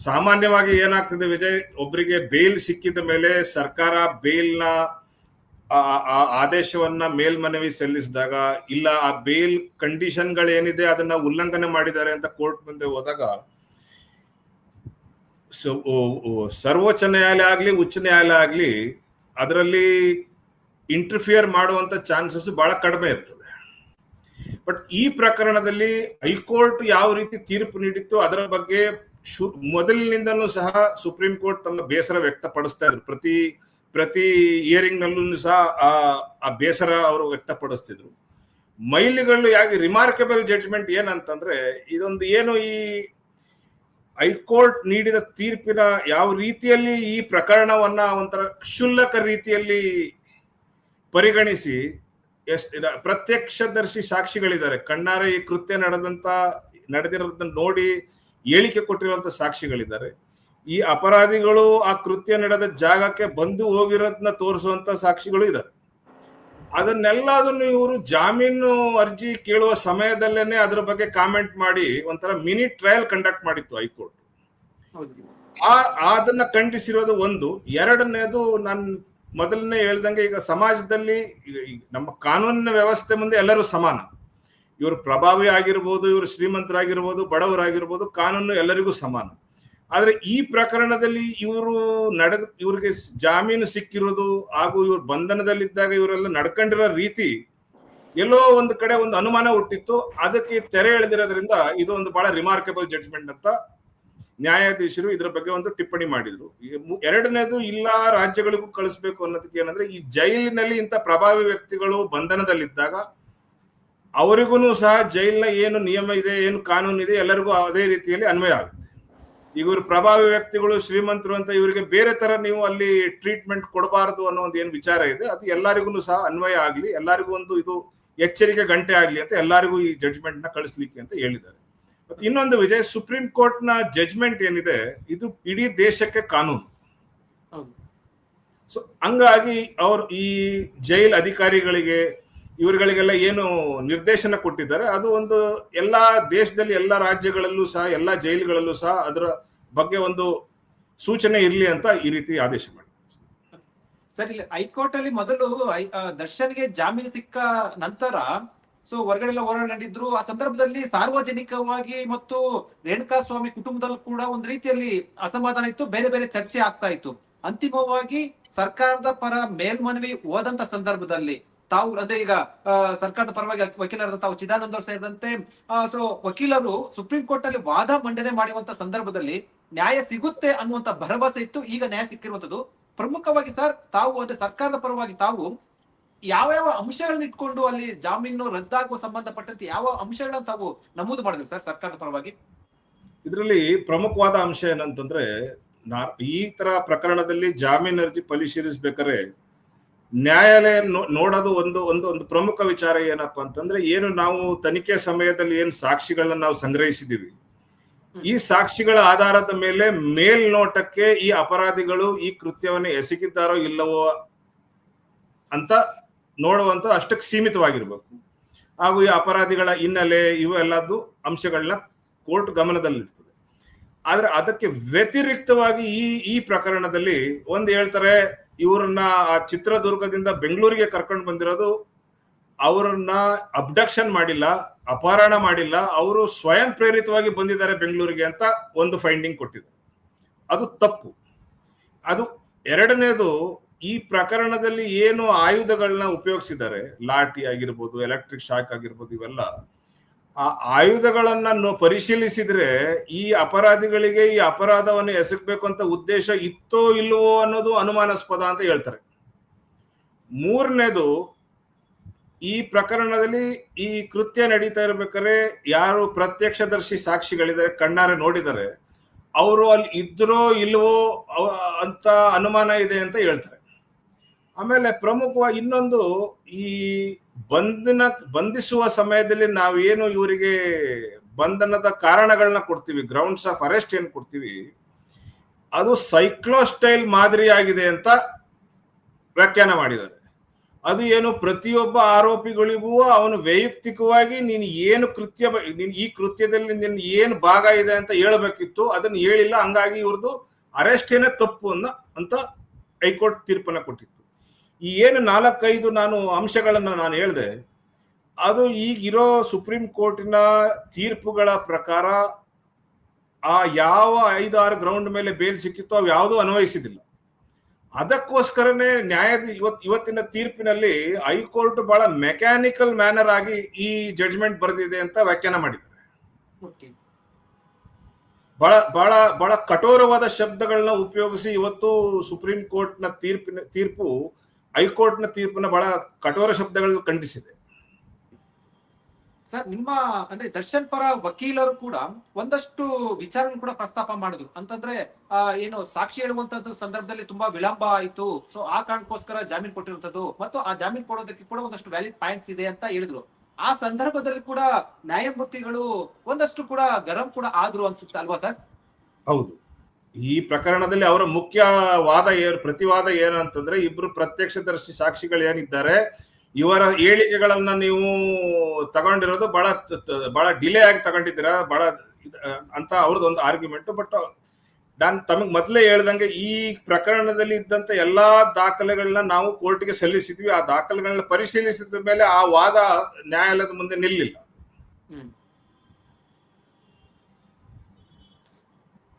ಸಾಮಾನ್ಯವಾಗಿ ಏನಾಗ್ತದೆ ವಿಜಯ್? ಒಬ್ಬರಿಗೆ ಬೇಲ್ ಸಿಕ್ಕಿದ ಮೇಲೆ ಸರ್ಕಾರ ಬೇಲ್ನ ಆ- ಆದೇಶವನ್ನ ಮೇಲ್ಮನವಿ ಸಲ್ಲಿಸಿದಾಗ, ಇಲ್ಲ, ಆ ಬೇಲ್ ಕಂಡೀಷನ್ಗಳೇನಿದೆ ಅದನ್ನ ಉಲ್ಲಂಘನೆ ಮಾಡಿದ್ದಾರೆ ಅಂತ ಕೋರ್ಟ್ ಮುಂದೆ ಹೋದಾಗ ಸರ್ವೋಚ್ಚ ನ್ಯಾಯಾಲಯ ಆಗ್ಲಿ, ಉಚ್ಚ ನ್ಯಾಯಾಲಯ ಆಗ್ಲಿ, ಅದರಲ್ಲಿ ಇಂಟರ್ಫಿಯರ್ ಮಾಡುವಂತ ಚಾನ್ಸಸ್ ಬಹಳ ಕಡಿಮೆ ಇರ್ತದೆ. ಬಟ್ ಈ ಪ್ರಕರಣದಲ್ಲಿ ಹೈಕೋರ್ಟ್ ಯಾವ ರೀತಿ ತೀರ್ಪು ನೀಡಿತ್ತು ಅದರ ಬಗ್ಗೆ ಮೊದಲಿನಿಂದನೂ ಸಹ ಸುಪ್ರೀಂ ಕೋರ್ಟ್ ತಮ್ಮ ಬೇಸರ ವ್ಯಕ್ತಪಡಿಸ್ತಾ ಇದ್ರು. ಪ್ರತಿ ಪ್ರತಿ ಇಯರಿಂಗ್ ನಲ್ಲೂ ಸಹ ಆ ಬೇಸರ ಅವರು ವ್ಯಕ್ತಪಡಿಸ್ತಿದ್ರು. ಮೈಲಿಗಳು ಯಾಕೆ ರಿಮಾರ್ಕಬಲ್ ಜಡ್ಜ್ಮೆಂಟ್ ಏನಂತಂದ್ರೆ, ಇದೊಂದು ಏನು ಈ ಹೈಕೋರ್ಟ್ ನೀಡಿದ ತೀರ್ಪಿನ ಯಾವ ರೀತಿಯಲ್ಲಿ ಈ ಪ್ರಕರಣವನ್ನ ಒಂಥರ ಕ್ಷುಲ್ಲಕ ರೀತಿಯಲ್ಲಿ ಪರಿಗಣಿಸಿ, ಎಷ್ಟು ಪ್ರತ್ಯಕ್ಷದರ್ಶಿ ಸಾಕ್ಷಿಗಳಿದ್ದಾರೆ. ಕಣ್ಣಾರೆ ಈ ಕೃತ್ಯ ನಡೆದಂತ, ನಡೆದಿರೋದನ್ನ ನೋಡಿ ಹೇಳಿಕೆ ಕೊಟ್ಟಿರುವಂತ ಸಾಕ್ಷಿಗಳಿದ್ದಾರೆ. ಈ ಅಪರಾಧಿಗಳು ಆ ಕೃತ್ಯ ನಡೆದ ಜಾಗಕ್ಕೆ ಬಂದು ಹೋಗಿರೋದನ್ನ ತೋರಿಸುವಂತ ಸಾಕ್ಷಿಗಳು ಇದ್ದಾರೆ ಅದನ್ನೆಲ್ಲದನ್ನು ಇವರು ಜಾಮೀನು ಅರ್ಜಿ ಕೇಳುವ ಸಮಯದಲ್ಲೇನೆ ಅದ್ರ ಬಗ್ಗೆ ಕಾಮೆಂಟ್ ಮಾಡಿ ಒಂಥರ ಮಿನಿ ಟ್ರಯಲ್ ಕಂಡಕ್ಟ್ ಮಾಡಿತ್ತು ಹೈಕೋರ್ಟ್. ಹೌದು ಆ ಅದನ್ನ ಖಂಡಿಸಿರೋದು ಒಂದು. ಎರಡನೇದು ನಾನು ಮೊದಲನೇ ಹೇಳ್ದಂಗೆ ಈಗ ಸಮಾಜದಲ್ಲಿ ನಮ್ಮ ಕಾನೂನಿನ ವ್ಯವಸ್ಥೆ ಮುಂದೆ ಎಲ್ಲರೂ ಸಮಾನ. ಇವರು ಪ್ರಭಾವಿ ಆಗಿರ್ಬೋದು ಇವರು ಶ್ರೀಮಂತರಾಗಿರ್ಬೋದು ಬಡವರಾಗಿರ್ಬೋದು ಕಾನೂನು ಎಲ್ಲರಿಗೂ ಸಮಾನ. ಆದ್ರೆ ಈ ಪ್ರಕರಣದಲ್ಲಿ ಇವರು ನಡೆದ, ಇವರಿಗೆ ಜಾಮೀನು ಸಿಕ್ಕಿರೋದು ಹಾಗೂ ಇವರು ಬಂಧನದಲ್ಲಿದ್ದಾಗ ಇವರೆಲ್ಲ ನಡ್ಕೊಂಡಿರೋ ರೀತಿ ಎಲ್ಲೋ ಒಂದು ಕಡೆ ಒಂದು ಅನುಮಾನ ಹುಟ್ಟಿತ್ತು. ಅದಕ್ಕೆ ತೆರೆ ಎಳೆದಿರೋದ್ರಿಂದ ಇದು ಒಂದು ಬಹಳ ರಿಮಾರ್ಕಬಲ್ ಜಡ್ಜ್ಮೆಂಟ್ ಅಂತ ನ್ಯಾಯಾಧೀಶರು ಇದರ ಬಗ್ಗೆ ಒಂದು ಟಿಪ್ಪಣಿ ಮಾಡಿದ್ರು. ಎರಡನೇದು ಇಲ್ಲ ರಾಜ್ಯಗಳಿಗೂ ಕಳಿಸ್ಬೇಕು ಅನ್ನೋದಕ್ಕೆ ಏನಂದ್ರೆ ಈ ಜೈಲಿನಲ್ಲಿ ಇಂಥ ಪ್ರಭಾವಿ ವ್ಯಕ್ತಿಗಳು ಬಂಧನದಲ್ಲಿದ್ದಾಗ ಅವರಿಗೂ ಸಹ ಜೈಲಿನ ಏನು ನಿಯಮ ಇದೆ, ಏನು ಕಾನೂನು ಇದೆ ಎಲ್ಲರಿಗೂ ಅದೇ ರೀತಿಯಲ್ಲಿ ಅನ್ವಯ ಆಗುತ್ತೆ. ಇವರು ಪ್ರಭಾವಿ ವ್ಯಕ್ತಿಗಳು ಶ್ರೀಮಂತರು ಅಂತ ಇವರಿಗೆ ಬೇರೆ ತರ ನೀವು ಅಲ್ಲಿ ಟ್ರೀಟ್ಮೆಂಟ್ ಕೊಡಬಾರದು ಅನ್ನೋ ಒಂದು ಏನು ವಿಚಾರ ಇದೆ. ಅದು ಎಲ್ಲರಿಗೂ ಸಹ ಅನ್ವಯ ಆಗಲಿ ಎಲ್ಲರಿಗೂ ಒಂದು ಇದು ಎಚ್ಚರಿಕೆ ಗಂಟೆ ಆಗಲಿ ಅಂತ ಎಲ್ಲರಿಗೂ ಈ ಜಡ್ಜ್ಮೆಂಟ್ನ ಕಳಿಸ್ಲಿಕ್ಕೆ ಅಂತ ಹೇಳಿದ್ದಾರೆ. ಮತ್ತೆ ಇನ್ನೊಂದು ವಿಜಯ್ ಸುಪ್ರೀಂ ಕೋರ್ಟ್ನ ಜಡ್ಜ್ಮೆಂಟ್ ಏನಿದೆ ಇದು ಇಡೀ ದೇಶಕ್ಕೆ ಕಾನೂನು. ಹೌದು. ಸೊ ಹಂಗಾಗಿ ಅವರು ಈ ಜೈಲ್ ಅಧಿಕಾರಿಗಳಿಗೆ ಇವರುಗಳಿಗೆಲ್ಲ ಏನು ನಿರ್ದೇಶನ ಕೊಟ್ಟಿದ್ದಾರೆ, ಅದು ಒಂದು ಎಲ್ಲ ದೇಶದಲ್ಲಿ ಎಲ್ಲ ರಾಜ್ಯಗಳಲ್ಲೂ ಸಹ, ಎಲ್ಲ ಜೈಲುಗಳಲ್ಲೂ ಸಹ ಅದರ ಬಗ್ಗೆ ಒಂದು ಸೂಚನೆ ಇರಲಿ ಅಂತ ಈ ರೀತಿ ಆದೇಶ ಮಾಡಿ ಸರ್, ಇಲ್ಲಿ ಹೈಕೋರ್ಟ್ ಅಲ್ಲಿ ಮೊದಲು ದರ್ಶನ್ಗೆ ಜಾಮೀನು ಸಿಕ್ಕ ನಂತರ, ಸೊ ಹೊರಗಡೆ ಎಲ್ಲ ಹೋರಾಡಿದ್ರು ಆ ಸಂದರ್ಭದಲ್ಲಿ ಸಾರ್ವಜನಿಕವಾಗಿ ಮತ್ತು ರೇಣುಕಾ ಸ್ವಾಮಿ ಕುಟುಂಬದಲ್ಲೂ ಕೂಡ ಒಂದು ರೀತಿಯಲ್ಲಿ ಅಸಮಾಧಾನ ಇತ್ತು, ಬೇರೆ ಬೇರೆ ಚರ್ಚೆ ಆಗ್ತಾ ಇತ್ತು. ಅಂತಿಮವಾಗಿ ಸರ್ಕಾರದ ಪರ ಮೇಲ್ಮನವಿ ಹೋದಂತ ಸಂದರ್ಭದಲ್ಲಿ ತಾವು ಅಂದ್ರೆ ಈಗ ಸರ್ಕಾರದ ಪರವಾಗಿ ವಕೀಲರಾದ ತಾವು ಚಿದಾನಂದ ಸೇರಿದಂತೆ ಸೊ ವಕೀಲರು ಸುಪ್ರೀಂ ಕೋರ್ಟ್ ಅಲ್ಲಿ ವಾದ ಮಂಡನೆ ಮಾಡುವಂತ ಸಂದರ್ಭದಲ್ಲಿ ನ್ಯಾಯ ಸಿಗುತ್ತೆ ಅನ್ನುವಂತ ಭರವಸೆ ಇತ್ತು. ಈಗ ನ್ಯಾಯ ಸಿಕ್ಕಿರುವಂತದ್ದು ಪ್ರಮುಖವಾಗಿ ಸರ್ ತಾವು ಅಂದ್ರೆ ಸರ್ಕಾರದ ಪರವಾಗಿ ತಾವು ಯಾವ ಯಾವ ಅಂಶಗಳನ್ನ ಇಟ್ಕೊಂಡು ಅಲ್ಲಿ ಜಾಮೀನು ರದ್ದಾಗುವ ಸಂಬಂಧಪಟ್ಟಂತೆ ಯಾವ ಅಂಶಗಳನ್ನ ತಾವು ನಮೂದು ಮಾಡಿದ್ರಿ ಸರ್ ಸರ್ಕಾರದ ಪರವಾಗಿ? ಇದರಲ್ಲಿ ಪ್ರಮುಖವಾದ ಅಂಶ ಏನಂತಂದ್ರೆ ಈ ತರ ಪ್ರಕರಣದಲ್ಲಿ ಜಾಮೀನು ಅರ್ಜಿ ಪರಿಶೀಲಿಸಬೇಕಾದ್ರೆ ನ್ಯಾಯಾಲಯ ನೋಡೋದು ಒಂದು ಒಂದು ಒಂದು ಪ್ರಮುಖ ವಿಚಾರ ಏನಪ್ಪಾ ಅಂತಂದ್ರೆ ಏನು ನಾವು ತನಿಖೆ ಸಮಯದಲ್ಲಿ ಏನು ಸಾಕ್ಷಿಗಳನ್ನ ನಾವು ಸಂಗ್ರಹಿಸಿದೀವಿ ಈ ಸಾಕ್ಷಿಗಳ ಆಧಾರದ ಮೇಲೆ ಮೇಲ್ನೋಟಕ್ಕೆ ಈ ಅಪರಾಧಿಗಳು ಈ ಕೃತ್ಯವನ್ನು ಎಸಗಿದ್ದಾರೋ ಇಲ್ಲವೋ ಅಂತ ನೋಡುವಂತ ಅಷ್ಟಕ್ಕೆ ಸೀಮಿತವಾಗಿರ್ಬೇಕು. ಹಾಗೂ ಈ ಅಪರಾಧಿಗಳ ಹಿನ್ನೆಲೆ ಇವೆಲ್ಲದ್ದು ಅಂಶಗಳನ್ನ ಕೋರ್ಟ್ ಗಮನದಲ್ಲಿರ್ತದೆ ಆದ್ರೆ ಅದಕ್ಕೆ ವ್ಯತಿರಿಕ್ತವಾಗಿ ಈ ಈ ಪ್ರಕರಣದಲ್ಲಿ ಒಂದು ಹೇಳ್ತಾರೆ ಇವ್ರನ್ನ ಆ ಚಿತ್ರದುರ್ಗದಿಂದ ಬೆಂಗಳೂರಿಗೆ ಕರ್ಕೊಂಡು ಬಂದಿರೋದು, ಅವರನ್ನ ಅಬ್ಡಕ್ಷನ್ ಮಾಡಿಲ್ಲ, ಅಪಹರಣ ಮಾಡಿಲ್ಲ, ಅವರು ಸ್ವಯಂ ಪ್ರೇರಿತವಾಗಿ ಬಂದಿದ್ದಾರೆ ಬೆಂಗಳೂರಿಗೆ ಅಂತ ಒಂದು ಫೈಂಡಿಂಗ್ ಕೊಟ್ಟಿದ್ದಾರೆ ಅದು ತಪ್ಪು. ಅದು ಎರಡನೇದು, ಈ ಪ್ರಕರಣದಲ್ಲಿ ಏನು ಆಯುಧಗಳನ್ನ ಉಪಯೋಗಿಸಿದ್ದಾರೆ, ಲಾಠಿ ಆಗಿರ್ಬೋದು ಎಲೆಕ್ಟ್ರಿಕ್ ಶಾಕ್ ಆಗಿರ್ಬೋದು, ಇವೆಲ್ಲ ಆ ಆಯುಧಗಳನ್ನ ಪರಿಶೀಲಿಸಿದ್ರೆ ಈ ಅಪರಾಧಿಗಳಿಗೆ ಈ ಅಪರಾಧವನ್ನು ಎಸಗಬೇಕು ಅಂತ ಉದ್ದೇಶ ಇತ್ತೋ ಇಲ್ಲವೋ ಅನ್ನೋದು ಅನುಮಾನಾಸ್ಪದ ಅಂತ ಹೇಳ್ತಾರೆ. ಮೂರನೇದು, ಈ ಪ್ರಕರಣದಲ್ಲಿ ಈ ಕೃತ್ಯ ನಡೀತಾ ಇರ್ಬೇಕಾದ್ರೆ ಯಾರು ಪ್ರತ್ಯಕ್ಷದರ್ಶಿ ಸಾಕ್ಷಿಗಳಿದ್ದಾರೆ, ಕಣ್ಣಾರೆ ನೋಡಿದರೆ, ಅವರು ಅಲ್ಲಿ ಇದ್ರೋ ಇಲ್ವೋ ಅಂತ ಅನುಮಾನ ಇದೆ ಅಂತ ಹೇಳ್ತಾರೆ. ಆಮೇಲೆ ಪ್ರಮುಖವಾಗಿ ಇನ್ನೊಂದು ಈ ಬಂಧನ ಬಂಧಿಸುವ ಸಮಯದಲ್ಲಿ ನಾವೇನು ಇವರಿಗೆ ಬಂಧನದ ಕಾರಣಗಳನ್ನ ಕೊಡ್ತೀವಿ ಗ್ರೌಂಡ್ಸ್ ಆಫ್ ಅರೆಸ್ಟ್ ಏನು ಕೊಡ್ತೀವಿ, ಅದು ಸೈಕ್ಲೋಸ್ಟೈಲ್ ಮಾದರಿಯಾಗಿದೆ ಅಂತ ವ್ಯಾಖ್ಯಾನ ಮಾಡಿದ್ದಾರೆ. ಅದು ಏನು ಪ್ರತಿಯೊಬ್ಬ ಆರೋಪಿಗಳಿಗೂ ಅವನು ವೈಯಕ್ತಿಕವಾಗಿ ನೀನು ಏನು ಕೃತ್ಯ ನೀನು ಈ ಕೃತ್ಯದಲ್ಲಿ ನಿನ್ನ ಏನು ಭಾಗ ಇದೆ ಅಂತ ಹೇಳಬೇಕಿತ್ತು, ಅದನ್ನ ಹೇಳಿಲ್ಲ, ಹಂಗಾಗಿ ಇವ್ರದ್ದು ಅರೆಸ್ಟೇನೆ ತಪ್ಪು ಅನ್ನ ಅಂತ ಹೈಕೋರ್ಟ್ ತೀರ್ಪನ್ನ ಕೊಟ್ಟಿತ್ತು. ಈ ಏನು ನಾಲ್ಕೈದು ನಾನು ಅಂಶಗಳನ್ನು ನಾನು ಹೇಳಿದೆ ಅದು ಈಗಿರೋ ಸುಪ್ರೀಂ ಕೋರ್ಟಿನ ತೀರ್ಪುಗಳ ಪ್ರಕಾರ ಆ ಯಾವ ಐದು ಆರು ಗ್ರೌಂಡ್ ಮೇಲೆ ಬೇಲ್ ಸಿಕ್ಕಿತ್ತು ಅವು ಯಾವುದೂ ಅನ್ವಯಿಸಿದಿಲ್ಲ. ಅದಕ್ಕೋಸ್ಕರನೇ ನ್ಯಾಯದ ಇವತ್ ಇವತ್ತಿನ ತೀರ್ಪಿನಲ್ಲಿ ಹೈಕೋರ್ಟ್ ಬಹಳ ಮೆಕ್ಯಾನಿಕಲ್ ಮ್ಯಾನರ್ ಆಗಿ ಈ ಜಡ್ಜ್ಮೆಂಟ್ ಬರೆದಿದೆ ಅಂತ ವ್ಯಾಖ್ಯಾನ ಮಾಡಿದ್ದಾರೆ. ಓಕೆ. ಬಹಳ ಬಹಳ ಬಹಳ ಕಠೋರವಾದ ಶಬ್ದಗಳನ್ನ ಉಪಯೋಗಿಸಿ ಇವತ್ತು ಸುಪ್ರೀಂ ಕೋರ್ಟ್ನ ತೀರ್ಪಿನ ತೀರ್ಪು ಹೈಕೋರ್ಟ್ನ ತೀರ್ಪನ್ನ ಬಹಳ ಕಠೋರ ಶಬ್ದಗಳು ಖಂಡಿಸಿದೆ. ಸರ್ ನಿಮ್ಮ ಅಂದ್ರೆ ದರ್ಶನ್ ಪರ ವಕೀಲರು ಕೂಡ ಒಂದಷ್ಟು ವಿಚಾರ ಕೂಡ ಪ್ರಸ್ತಾಪ ಮಾಡಿದ್ರು. ಅಂತಂದ್ರೆ ಏನು ಸಾಕ್ಷಿ ಹೇಳುವಂತದ್ದು ಸಂದರ್ಭದಲ್ಲಿ ತುಂಬಾ ವಿಳಂಬ ಆಯ್ತು. ಸೊ ಆ ಕಾರಣಕ್ಕೋಸ್ಕರ ಜಾಮೀನು ಕೊಟ್ಟಿರುವಂತದ್ದು ಮತ್ತು ಆ ಜಾಮೀನು ಕೊಡೋದಕ್ಕೆ ಕೂಡ ಒಂದಷ್ಟು ವ್ಯಾಲಿಡ್ ಪಾಯಿಂಟ್ಸ್ ಇದೆ ಅಂತ ಹೇಳಿದ್ರು. ಆ ಸಂದರ್ಭದಲ್ಲಿ ಕೂಡ ನ್ಯಾಯಮೂರ್ತಿಗಳು ಒಂದಷ್ಟು ಕೂಡ ಗರಂ ಕೂಡ ಆದ್ರು ಅನ್ಸುತ್ತೆ ಅಲ್ವಾ ಸರ್? ಹೌದು. ಈ ಪ್ರಕರಣದಲ್ಲಿ ಅವರ ಮುಖ್ಯ ವಾದ ಏನು, ಪ್ರತಿವಾದ ಏನು ಅಂತಂದ್ರೆ ಇಬ್ರು ಪ್ರತ್ಯಕ್ಷದರ್ಶಿ ಸಾಕ್ಷಿಗಳು ಏನಿದ್ದಾರೆ, ಇವರ ಹೇಳಿಕೆಗಳನ್ನ ನೀವು ತಗೊಂಡಿರೋದು ಬಹಳ ಬಹಳ ಡಿಲೇ ಆಗಿ ತಗೊಂಡಿದ್ದೀರಾ, ಬಹಳ ಅಂತ ಅವ್ರದ್ದು ಒಂದು ಆರ್ಗ್ಯುಮೆಂಟ್ ಬಟ್ ನಾನು ತಮಗ್ ಮೊದಲೇ ಹೇಳ್ದಂಗೆ ಈ ಪ್ರಕರಣದಲ್ಲಿ ಇದ್ದಂತ ಎಲ್ಲಾ ದಾಖಲೆಗಳನ್ನ ನಾವು ಕೋರ್ಟ್ಗೆ ಸಲ್ಲಿಸಿದ್ವಿ, ಆ ದಾಖಲೆಗಳನ್ನ ಪರಿಶೀಲಿಸಿದ ಮೇಲೆ ಆ ವಾದ ನ್ಯಾಯಾಲಯದ ಮುಂದೆ ನಿಲ್ಲಿಲ್ಲ.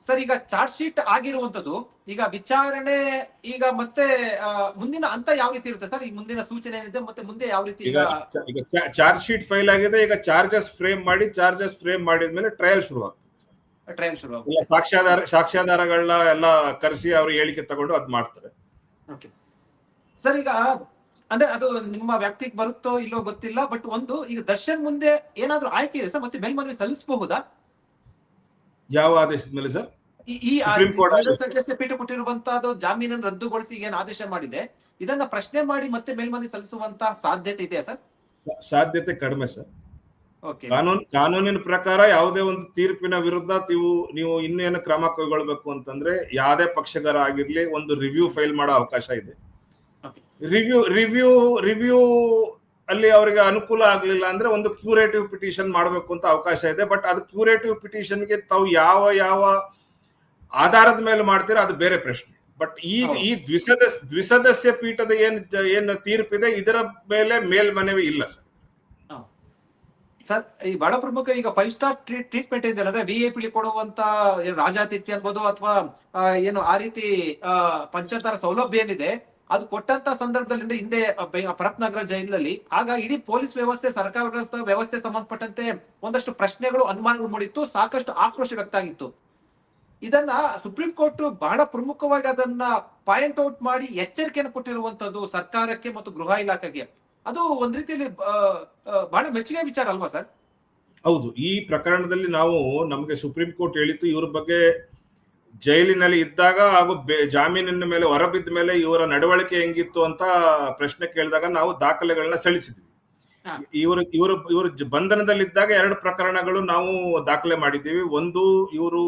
ಸರ್ ಈಗ ಚಾರ್ಜ್ ಶೀಟ್ ಆಗಿರುವಂತದ್ದು ಈಗ ವಿಚಾರಣೆ ಈಗ ಮತ್ತೆ ಮುಂದಿನ ಹಂತ ಯಾವ ರೀತಿ ಇರುತ್ತೆ ಸರ್? ಈಗ ಮುಂದಿನ ಸೂಚನೆ ಏನಿದೆ ಮತ್ತೆ ಮುಂದೆ ಯಾವ ರೀತಿ ಈಗ ಈಗ ಚಾರ್ಜ್ ಶೀಟ್ ಫೈಲ್ ಆಗಿದೆ ಈಗ ಚಾರ್ಜಸ್ ಫ್ರೇಮ್ ಮಾಡಿ ಚಾರ್ಜಸ್ ಫ್ರೇಮ್ ಮಾಡಿದ್ಮೇಲೆ ಟ್ರಯಲ್ ಶುರು ಆಗ್ತದೆ ಟ್ರಯಲ್ ಶುರು ಸಾಕ್ಷ್ಯಾಧಾರ ಸಾಕ್ಷ್ಯಾಧಾರಗಳನ್ನ ಎಲ್ಲ ಕರೆಸಿ ಅವ್ರ ಹೇಳಿಕೆ ತಗೊಂಡು ಅದ್ ಮಾಡ್ತಾರೆ. ಓಕೆ. ಸರ್ ಈಗ ಅಂದ್ರೆ ಅದು ನಿಮ್ಮ ವ್ಯಾಪ್ತಿಗೆ ಬರುತ್ತೋ ಇಲ್ಲೋ ಗೊತ್ತಿಲ್ಲ ಬಟ್ ಒಂದು ಈಗ ದರ್ಶನ್ ಮುಂದೆ ಏನಾದ್ರೂ ಆಯ್ಕೆ ಇದೆ ಸರ್? ಮತ್ತೆ ಮೇಲ್ಮನವಿ ಸಲ್ಲಿಸಬಹುದಾ? ಯಾವ ಆದೇಶದ ಮೇಲೆ ಸರ್? ಈ ಸದಸ್ಯ ಪೀಠ ಕೊಟ್ಟಿರುವಂತಹದ್ದು ಜಾಮೀನನ್ನು ರದ್ದುಗೊಳಿಸಿ ಏನು ಆದೇಶ ಮಾಡಿದೆ? ಇದನ್ನ ಪ್ರಶ್ನೆ ಮಾಡಿ ಮತ್ತೆ ಮೇಲ್ಮನೆ ಸಲ್ಲಿಸುವಂತ ಸಾಧ್ಯತೆ ಇದೆಯಾ ಸರ್? ಸಾಧ್ಯತೆ ಕಡಿಮೆ ಸರ್. ಕಾನೂನು ಕಾನೂನಿನ ಪ್ರಕಾರ ಯಾವುದೇ ಒಂದು ತೀರ್ಪಿನ ವಿರುದ್ಧ ನೀವು ನೀವು ಇನ್ನೇನು ಕ್ರಮ ಕೈಗೊಳ್ಬೇಕು ಅಂತಂದ್ರೆ ಯಾವುದೇ ಪಕ್ಷಗಾರ ಆಗಿರ್ಲಿ ಒಂದು ರಿವ್ಯೂ ಫೈಲ್ ಮಾಡೋ ಅವಕಾಶ ಇದೆ. ರಿವ್ಯೂ ರಿವ್ಯೂ ರಿವ್ಯೂ ಅಲ್ಲಿ ಅವರಿಗೆ ಅನುಕೂಲ ಆಗಲಿಲ್ಲ ಅಂದ್ರೆ ಒಂದು ಕ್ಯೂರೇಟಿವ್ ಪಿಟಿಷನ್ ಮಾಡಬೇಕು ಅಂತ ಅವಕಾಶ ಇದೆ. ಬಟ್ ಅದು ಕ್ಯೂರೇಟಿವ್ ಪಿಟಿಷನ್ಗೆ ತಾವು ಯಾವ ಯಾವ ಆಧಾರದ ಮೇಲೆ ಮಾಡ್ತೀರಾ ಅದು ಬೇರೆ ಪ್ರಶ್ನೆ. ಬಟ್ ಈ ಈ ದ್ವಿಸದಸ್ ದ್ವಿಸದಸ್ಯ ಪೀಠದ ಏನ್ ಏನ್ ತೀರ್ಪಿದೆ ಇದರ ಮೇಲೆ ಮೇಲ್ಮನವಿ ಇಲ್ಲ ಸರ್. ಸರ್ ಈ ಬಹಳ ಪ್ರಮುಖ ಈಗ ಫೈವ್ ಸ್ಟಾರ್ ಟ್ರೀಟ್ಮೆಂಟ್ ಇದೆ ಅಂದ್ರೆ ವಿ ಎ ಪಿ ಕೊಡುವಂತ ರಾಜಾತಿಥ್ಯ ಅನ್ಬೋದು ಅಥವಾ ಏನು ಆ ರೀತಿ ಪಂಚತಾರ ಸೌಲಭ್ಯ ಏನಿದೆ ಅದು ಕೊಟ್ಟಂತ ಸಂದರ್ಭದಲ್ಲಿ ಹಿಂದೆ ಪರತ್ನಗರ ಜೈಲಿನಲ್ಲಿ. ಆಗ ಇಡೀ ಪೊಲೀಸ್ ವ್ಯವಸ್ಥೆ ಸರ್ಕಾರ ವ್ಯವಸ್ಥೆ ಸಂಬಂಧಪಟ್ಟಂತೆ ಒಂದಷ್ಟು ಪ್ರಶ್ನೆಗಳು, ಅನುಮಾನಗಳು ಮೂಡಿತ್ತು, ಸಾಕಷ್ಟು ಆಕ್ರೋಶ ವ್ಯಕ್ತ ಆಗಿತ್ತು ಇದನ್ನ ಸುಪ್ರೀಂ ಕೋರ್ಟ್ ಬಹಳ ಪ್ರಮುಖವಾಗಿ ಅದನ್ನ ಪಾಯಿಂಟ್ ಔಟ್ ಮಾಡಿ ಎಚ್ಚರಿಕೆಯನ್ನು ಕೊಟ್ಟಿರುವಂತದ್ದು ಸರ್ಕಾರಕ್ಕೆ ಮತ್ತು ಗೃಹ ಇಲಾಖೆಗೆ. ಅದು ಒಂದ್ ರೀತಿಯಲ್ಲಿ ಬಹಳ ಮೆಚ್ಚುಗೆ ವಿಚಾರ ಅಲ್ವಾ ಸರ್? ಹೌದು. ಈ ಪ್ರಕರಣದಲ್ಲಿ ನಾವು ನಮಗೆ ಸುಪ್ರೀಂ ಕೋರ್ಟ್ ಹೇಳಿತ್ತು, ಇವ್ರ ಬಗ್ಗೆ ಜೈಲಿನಲ್ಲಿ ಇದ್ದಾಗ ಹಾಗೂ ಜಾಮೀನಿನ ಮೇಲೆ ಹೊರಬಿದ್ದ ಮೇಲೆ ಇವರ ನಡವಳಿಕೆ ಹೆಂಗಿತ್ತು ಅಂತ ಪ್ರಶ್ನೆ ಕೇಳಿದಾಗ ನಾವು ದಾಖಲೆಗಳನ್ನ ಸಲ್ಲಿಸಿದ್ವಿ. ಇವರು ಇವರು ಇವರು ಬಂಧನದಲ್ಲಿದ್ದಾಗ ಎರಡು ಪ್ರಕರಣಗಳು ನಾವು ದಾಖಲೆ ಮಾಡಿದ್ದೀವಿ. ಒಂದು ಇವರು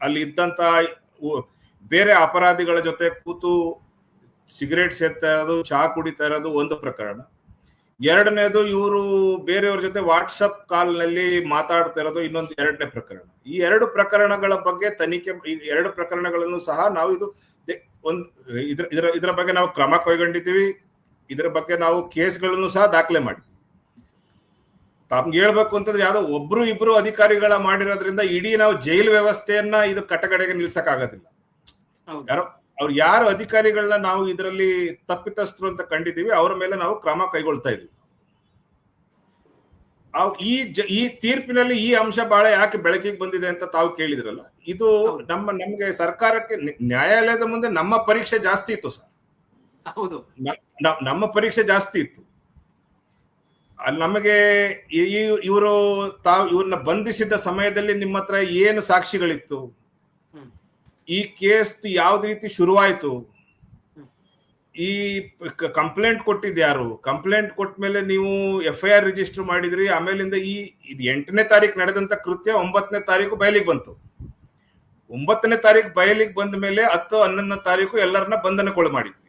ಅಲ್ಲಿ ಇದ್ದಂತ ಬೇರೆ ಅಪರಾಧಿಗಳ ಜೊತೆ ಕೂತು ಸಿಗರೇಟ್ ಸೇರ್ತಾ ಇರೋದು ಚಹಾ ಕುಡಿತಾ ಇರೋದು ಒಂದು ಪ್ರಕರಣ. ಎರಡನೇದು ಇವರು ಬೇರೆಯವ್ರ ಜೊತೆ ವಾಟ್ಸಪ್ ಕಾಲ್ನಲ್ಲಿ ಮಾತಾಡ್ತಾ ಇರೋದು ಇನ್ನೊಂದು ಎರಡನೇ ಪ್ರಕರಣ. ಈ ಎರಡು ಪ್ರಕರಣಗಳ ಬಗ್ಗೆ ತನಿಖೆ ಈ ಎರಡು ಪ್ರಕರಣಗಳನ್ನು ಸಹ ನಾವು ಇದು ಒಂದು ಇದ್ರ ಇದರ ಇದರ ಬಗ್ಗೆ ನಾವು ಕ್ರಮ ಕೈಗೊಂಡಿದ್ದೀವಿ. ಇದರ ಬಗ್ಗೆ ನಾವು ಕೇಸ್ಗಳನ್ನು ಸಹ ದಾಖಲೆ ಮಾಡಿ ತಮ್ಗೆ ಹೇಳ್ಬೇಕು ಅಂತಂದ್ರೆ ಯಾವ್ದೋ ಒಬ್ರು ಇಬ್ರು ಅಧಿಕಾರಿಗಳ ಮಾಡಿರೋದ್ರಿಂದ ಇಡೀ ನಾವು ಜೈಲ್ ವ್ಯವಸ್ಥೆಯನ್ನ ಇದು ಕಟ್ಟಗಡೆಗೆ ನಿಲ್ಸಕ್ ಆಗೋದಿಲ್ಲ ಹೌದು. ಯಾರೋ ಅವ್ರು ಯಾರು ಅಧಿಕಾರಿಗಳನ್ನ ನಾವು ಇದರಲ್ಲಿ ತಪ್ಪಿತಸ್ಥರು ಅಂತ ಕಂಡಿದ್ದೀವಿ ಅವರ ಮೇಲೆ ನಾವು ಕ್ರಮ ಕೈಗೊಳ್ತಾ ಇದೀವಿ ಈ ಈ ತೀರ್ಪಿನಲ್ಲಿ ಈ ಅಂಶ ಬಹಳ ಯಾಕೆ ಬೆಳಕಿಗೆ ಬಂದಿದೆ ಅಂತ ತಾವು ಕೇಳಿದ್ರಲ್ಲ ಇದು. ನಮ್ಮ ನಮ್ಗೆ ಸರ್ಕಾರಕ್ಕೆ ನ್ಯಾಯಾಲಯದ ಮುಂದೆ ನಮ್ಮ ಪರೀಕ್ಷೆ ಜಾಸ್ತಿ ಇತ್ತು ಸರ್ ಹೌದು ನಮ್ಮ ಪರೀಕ್ಷೆ ಜಾಸ್ತಿ ಇತ್ತು ಅಲ್ಲಿ ನಮಗೆ ಇವರು ತಾವು ಇವ್ರನ್ನ ಬಂಧಿಸಿದ ಸಮಯದಲ್ಲಿ ನಿಮ್ಮ ಹತ್ರ ಏನು ಸಾಕ್ಷಿಗಳಿತ್ತು. ಈ ಕೇಸ್ ಯಾವ್ದು ರೀತಿ ಶುರುವಾಯ್ತು? ಈ ಕಂಪ್ಲೇಂಟ್ ಕೊಟ್ಟಿದ್ ಯಾರು? ಕಂಪ್ಲೇಂಟ್ ಕೊಟ್ಟ ಮೇಲೆ ನೀವು ಎಫ್ ಐ ಆರ್ ರಿಜಿಸ್ಟರ್ ಮಾಡಿದ್ರಿ, ಆಮೇಲಿಂದ ಈ, ಇದು ಎಂಟನೇ ತಾರೀಕು ನಡೆದಂತ ಕೃತ್ಯ ಒಂಬತ್ತನೇ ತಾರೀಕು ಬಯಲಿಗೆ ಬಂತು. ಒಂಬತ್ತನೇ ತಾರೀಕು ಬಯಲಿಗೆ ಬಂದ ಮೇಲೆ ಹತ್ತು, ಹನ್ನೊಂದನೇ ತಾರೀಕು ಎಲ್ಲರನ್ನ ಬಂಧನಗೊಳ ಮಾಡಿದ್ವಿ.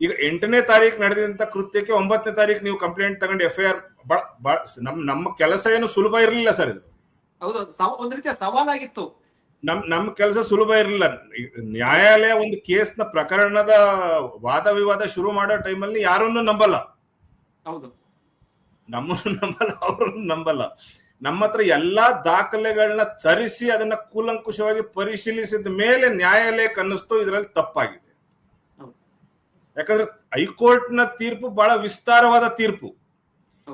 ಈಗ ಎಂಟನೇ ತಾರೀಕು ನಡೆದಂತ ಕೃತ್ಯಕ್ಕೆ ಒಂಬತ್ತನೇ ತಾರೀಕು ನೀವು ಕಂಪ್ಲೇಂಟ್ ತಗೊಂಡು ಎಫ್ ಐ ಆರ್ ನಮ್, ನಮ್ಮ ಕೆಲಸ ಏನು ಸುಲಭ ಇರಲಿಲ್ಲ ಸರ್ ಇದು. ಹೌದು ಒಂದ್ ರೀತಿಯ ಸವಾಲಾಗಿತ್ತು. ನಮ್ ನಮ್ಮ ಕೆಲಸ ಸುಲಭ ಇರಲಿಲ್ಲ. ನ್ಯಾಯಾಲಯ ಒಂದು ಕೇಸ್ನ ಪ್ರಕರಣದ ವಾದ ವಿವಾದ ಶುರು ಮಾಡೋ ಟೈಮಲ್ಲಿ ಯಾರನ್ನು ನಂಬಲ್ಲ. ಹೌದು. ನಮ್ಮನ್ನು ನಂಬಲ್ಲ ಅವರನ್ನು ನಂಬಲ್ಲ. ನಮ್ಮ ಹತ್ರ ಎಲ್ಲಾ ದಾಖಲೆಗಳನ್ನ ತರಿಸಿ ಅದನ್ನ ಕೂಲಂಕುಷವಾಗಿ ಪರಿಶೀಲಿಸಿದ ಮೇಲೆ ನ್ಯಾಯಾಲಯಕ್ಕೆ ಅನ್ನಿಸ್ತು ಇದರಲ್ಲಿ ತಪ್ಪಾಗಿದೆ. ಯಾಕಂದ್ರೆ ಹೈಕೋರ್ಟ್ನ ನ ತೀರ್ಪು ಬಹಳ ವಿಸ್ತಾರವಾದ ತೀರ್ಪು.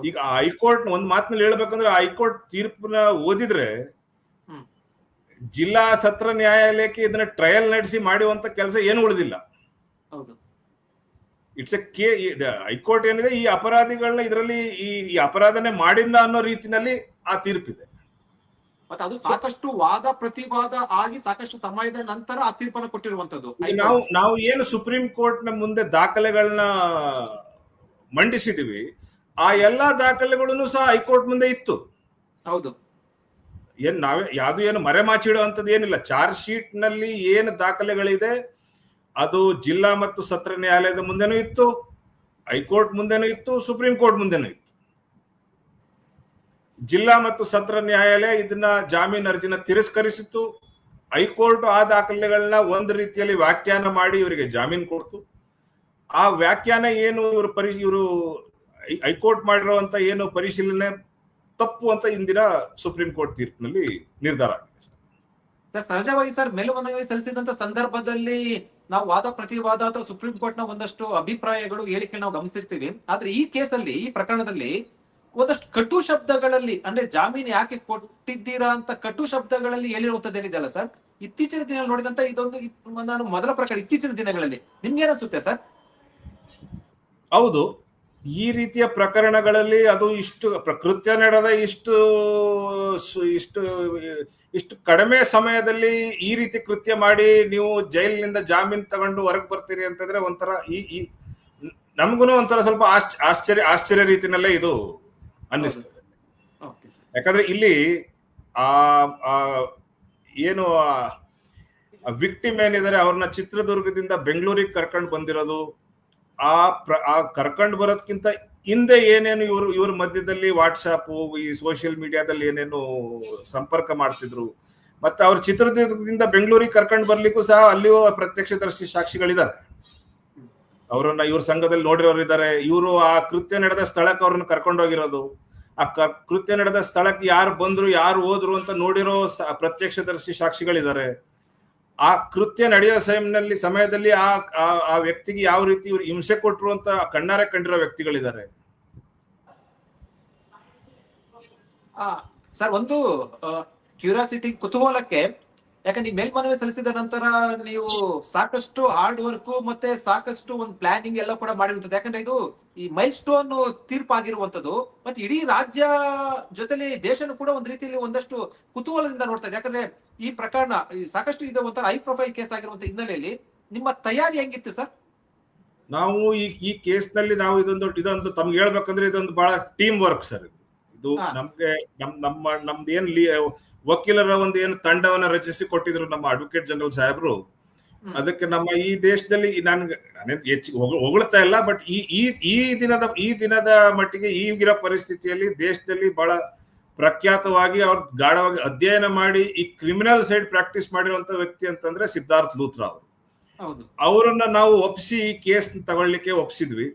ಈಗ ಹೈಕೋರ್ಟ್ ಒಂದ್ ಮಾತಿನಲ್ಲಿ ಹೇಳ್ಬೇಕಂದ್ರೆ ಹೈಕೋರ್ಟ್ ತೀರ್ಪನ್ನ ಓದಿದ್ರೆ. ಜಿಲ್ಲಾ ಸತ್ರ ನ್ಯಾಯಾಲಯಕ್ಕೆ ಇದನ್ನ ಟ್ರಯಲ್ ನಡೆಸಿ ಮಾಡುವಂತ ಕೆಲಸ ಏನು ಉಳಿದಿಲ್ಲ. ಹೌದು. ಇಟ್ಸ್ ಎ ಕೆ ಹೈಕೋರ್ಟ್ ಏನಿದೆ ಈ ಅಪರಾಧಿಗಳನ್ನ ಇದರಲ್ಲಿ ಈ ಈ ಅಪರಾಧನೆ ಮಾಡಿಲ್ಲ ಅನ್ನೋ ರೀತಿನಲ್ಲಿ ಆ ತೀರ್ಪಿದೆ. ಮತ್ತೆ ಅದು ಸಾಕಷ್ಟು ವಾದ ಪ್ರತಿವಾದ ಆಗಿ ಸಾಕಷ್ಟು ಸಮಯದ ನಂತರ ಆ ತೀರ್ಪನ್ನು ಕೊಟ್ಟಿರುವಂತದ್ದು ನಾವು ನಾವು ಏನು ಸುಪ್ರೀಂ ಕೋರ್ಟ್ನ ಮುಂದೆ ದಾಖಲೆಗಳನ್ನ ಮಂಡಿಸಿದೀವಿ ಆ ಎಲ್ಲಾ ದಾಖಲೆಗಳನ್ನು ಸಹ ಹೈಕೋರ್ಟ್ ಮುಂದೆ ಇತ್ತು. ಹೌದು. ಏನ್ ನಾವೇ ಯಾವ್ದು ಏನು ಮರೆಮಾಚಿಡೋ ಅಂತದ್ದು ಏನಿಲ್ಲ. ಚಾರ್ಜ್ ಶೀಟ್ನಲ್ಲಿ ಏನು ದಾಖಲೆಗಳಿದೆ, ಅದು ಜಿಲ್ಲಾ ಮತ್ತು ಸತ್ರ ನ್ಯಾಯಾಲಯದ ಮುಂದೆನೂ ಇತ್ತು, ಹೈಕೋರ್ಟ್ ಮುಂದೆನೂ ಇತ್ತು, ಸುಪ್ರೀಂ ಕೋರ್ಟ್ ಮುಂದೆನೂ ಇತ್ತು. ಜಿಲ್ಲಾ ಮತ್ತು ಸತ್ರ ನ್ಯಾಯಾಲಯ ಇದನ್ನ ಜಾಮೀನು ಅರ್ಜಿನ ತಿರಸ್ಕರಿಸಿತ್ತು. ಹೈಕೋರ್ಟ್ ಆ ದಾಖಲೆಗಳನ್ನ ಒಂದು ರೀತಿಯಲ್ಲಿ ವ್ಯಾಖ್ಯಾನ ಮಾಡಿ ಇವರಿಗೆ ಜಾಮೀನು ಕೊಡ್ತು. ಆ ವ್ಯಾಖ್ಯಾನ ಏನು ಇವರು ಪರಿ, ಇವರು ಹೈಕೋರ್ಟ್ ಮಾಡಿರುವಂತ ಏನು ಪರಿಶೀಲನೆ ತಪ್ಪು ಅಂತ ಇಂದಿನ ಸುಪ್ರೀಂ ಕೋರ್ಟ್ ತೀರ್ಪಿನಲ್ಲಿ ನಿರ್ಧಾರ ಆಗಿದೆ ಸರ್. ಸರ್ ಸಹಜವಾಗಿ ಸರ್ ಮೇಲ್ಮನವಿ ಸಲ್ಲಿಸಿದಂತ ಸಂದರ್ಭದಲ್ಲಿ ನಾವು ವಾದ ಪ್ರತಿವಾದ ಅಥವಾ ಸುಪ್ರೀಂ ಕೋರ್ಟ್ನ ಒಂದಷ್ಟು ಅಭಿಪ್ರಾಯಗಳು ಹೇಳಿಕೆ ನಾವು ಗಮನಿಸಿರ್ತೀವಿ. ಆದ್ರೆ ಈ ಕೇಸಲ್ಲಿ ಈ ಪ್ರಕರಣದಲ್ಲಿ ಒಂದಷ್ಟು ಕಟು ಶಬ್ದಗಳಲ್ಲಿ ಅಂದ್ರೆ ಜಾಮೀನು ಯಾಕೆ ಕೊಟ್ಟಿದ್ದೀರಾ ಅಂತ ಕಟು ಶಬ್ದಗಳಲ್ಲಿ ಹೇಳಿರುವಂತದ್ದು ಏನಿದೆ ಅಲ್ಲ ಸರ್? ಇತ್ತೀಚಿನ ದಿನ ನೋಡಿದಂತ ಇದೊಂದು ನಾನು ಮೊದಲ ಪ್ರಕರಣ ಇತ್ತೀಚಿನ ದಿನಗಳಲ್ಲಿ. ನಿಮ್ಗೆ ಅನ್ಸುತ್ತೆ ಸರ್? ಹೌದು. ಈ ರೀತಿಯ ಪ್ರಕರಣಗಳಲ್ಲಿ ಅದು ಇಷ್ಟು ಪ್ರಕೃತ್ಯ ನಡೆದ ಇಷ್ಟು ಇಷ್ಟು ಇಷ್ಟು ಕಡಿಮೆ ಸಮಯದಲ್ಲಿ ಈ ರೀತಿ ಕೃತ್ಯ ಮಾಡಿ ನೀವು ಜೈಲಿನಿಂದ ಜಾಮೀನ್ ತಗೊಂಡು ಹೊರಗೆ ಬರ್ತೀರಿ ಅಂತಂದ್ರೆ ಒಂಥರ ಈ ಈ ನಮಗೂ ಒಂಥರ ಸ್ವಲ್ಪ ಆಶ್ಚ- ಆಶ್ಚರ್ಯ ಆಶ್ಚರ್ಯ ರೀತಿನಲ್ಲೇ ಇದು ಅನ್ನಿಸ್ತದೆ. ಯಾಕಂದ್ರೆ ಇಲ್ಲಿ ಆ ಏನು ವಿಕ್ಟಿಮ್ ಏನಿದ್ದಾರೆ ಅವ್ರನ್ನ ಚಿತ್ರದುರ್ಗದಿಂದ ಬೆಂಗಳೂರಿಗೆ ಕರ್ಕೊಂಡು ಬಂದಿರೋದು ಆ ಪ್ರ, ಆ ಕರ್ಕೊಂಡು ಬರೋದ್ಕಿಂತ ಹಿಂದೆ ಏನೇನು ಇವರು, ಇವ್ರ ಮಧ್ಯದಲ್ಲಿ ವಾಟ್ಸಾಪ್ ಈ ಸೋಷಿಯಲ್ ಮೀಡಿಯಾದಲ್ಲಿ ಏನೇನು ಸಂಪರ್ಕ ಮಾಡ್ತಿದ್ರು. ಮತ್ತೆ ಅವ್ರ ಚಿತ್ರದುರ್ಗದಿಂದ ಬೆಂಗಳೂರಿಗೆ ಕರ್ಕೊಂಡು ಬರ್ಲಿಕ್ಕೂ ಸಹ ಅಲ್ಲಿಯೂ ಪ್ರತ್ಯಕ್ಷದರ್ಶಿ ಸಾಕ್ಷಿಗಳಿದ್ದಾರೆ ಅವರನ್ನ ಇವ್ರ ಸಂಘದಲ್ಲಿ ನೋಡಿರೋರು ಇದ್ದಾರೆ ಇವರು ಆ ಕೃತ್ಯ ನಡೆದ ಸ್ಥಳಕ್ಕೆ ಅವ್ರನ್ನ ಕರ್ಕೊಂಡೋಗಿರೋದು ಆ ಕೃತ್ಯ ನಡೆದ ಸ್ಥಳಕ್ಕೆ ಯಾರು ಬಂದ್ರು, ಯಾರು ಹೋದ್ರು ಅಂತ ನೋಡಿರೋ ಪ್ರತ್ಯಕ್ಷದರ್ಶಿ ಸಾಕ್ಷಿಗಳಿದ್ದಾರೆ ಆ ಕೃತ್ಯ ನಡೆಯೋ ಸಮಯದಲ್ಲಿ ಸಮಯದಲ್ಲಿ ಆ, ಆ- ವ್ಯಕ್ತಿಗೆ ಯಾವ ರೀತಿ ಇವ್ರು ಹಿಂಸೆ ಕೊಟ್ಟರು ಅಂತ ಕಣ್ಣಾರೆ ಕಂಡಿರೋ ವ್ಯಕ್ತಿಗಳಿದ್ದಾರೆ. ಸರ್, ಒಂದು ಕ್ಯೂರಿಯಾಸಿಟಿ ಕುತೂಹಲಕ್ಕೆ ಯಾಕಂದ್ರೆ ಈ ಮೇಲ್ಮನವಿ ಸಲ್ಲಿಸಿದ ನಂತರ ನೀವು ಸಾಕಷ್ಟು ಹಾರ್ಡ್ ವರ್ಕ್ ಮತ್ತೆ ಸಾಕಷ್ಟು ಒಂದು ಪ್ಲಾನಿಂಗ್ ಎಲ್ಲ ಕೂಡ ಮಾಡಿರುತ್ತದೆ ಯಾಕಂದ್ರೆ ಇದು ಈ ಮೈಲ್ ಸ್ಟೋನ್ ತೀರ್ಪಾಗಿರುವಂತದ್ದು ಮತ್ತೆ ಇಡೀ ರಾಜ್ಯ ಜೊತೆಲಿ ದೇಶನೂ ಕೂಡ ಒಂದ್ ರೀತಿಯಲ್ಲಿ ಒಂದಷ್ಟು ಕುತೂಹಲದಿಂದ ನೋಡ್ತಾ ಇದೆ. ಯಾಕಂದ್ರೆ ಈ ಪ್ರಕರಣ ಸಾಕಷ್ಟು ಇದು ಒಂಥರ ಹೈ ಪ್ರೊಫೈಲ್ ಕೇಸ್ ಆಗಿರುವಂತ ಹಿನ್ನೆಲೆಯಲ್ಲಿ. ನಿಮ್ಮ ತಯಾರಿ ಹೆಂಗಿತ್ತು ಸರ್? ನಾವು ಈ ಈ ಕೇಸ್ನಲ್ಲಿ ನಾವು ಇದೊಂದು ಇದೊಂದು ತಮ್ಗೆ ಹೇಳ್ಬೇಕಂದ್ರೆ ಇದೊಂದು ಬಹಳ ಟೀಮ್ ವರ್ಕ್ ಸರ್ ಇದು. ನಮ್ಗೆ ನಮ್ ನಮ್ಮ ನಮ್ದು ಏನ್ ಲೀ- ವಕೀಲರ ಒಂದು ಏನು ತಂಡವನ್ನ ರಚಿಸಿ ಕೊಟ್ಟಿದ್ರು ನಮ್ಮ ಅಡ್ವೊಕೇಟ್ ಜನರಲ್ ಸಾಹೇಬ್ರು. ಅದಕ್ಕೆ ನಮ್ಮ ಈ ದೇಶದಲ್ಲಿ ನನ್ಗೆ ಹೊಗಳ್ತಾ ಇಲ್ಲ ಬಟ್ ಈ ಈ ಈ ದಿನದ ಈ ದಿನದ ಮಟ್ಟಿಗೆ ಈಗಿರೋ ಪರಿಸ್ಥಿತಿಯಲ್ಲಿ ದೇಶದಲ್ಲಿ ಬಹಳ ಪ್ರಖ್ಯಾತವಾಗಿ ಅವ್ರ ಗಾಢವಾಗಿ ಅಧ್ಯಯನ ಮಾಡಿ ಈ ಕ್ರಿಮಿನಲ್ ಸೈಡ್ ಪ್ರಾಕ್ಟೀಸ್ ಮಾಡಿರುವಂತ ವ್ಯಕ್ತಿ ಅಂತಂದ್ರೆ ಸಿದ್ಧಾರ್ಥ್ ಲೂತ್ರ ಅವರು. ಅವರನ್ನ ನಾವು ಒಪ್ಪಿಸಿ ಈ ಕೇಸ್ ತಗೊಳ್ಳಿಕ್ಕೆ ಒಪ್ಪಿಸಿದ್ವಿ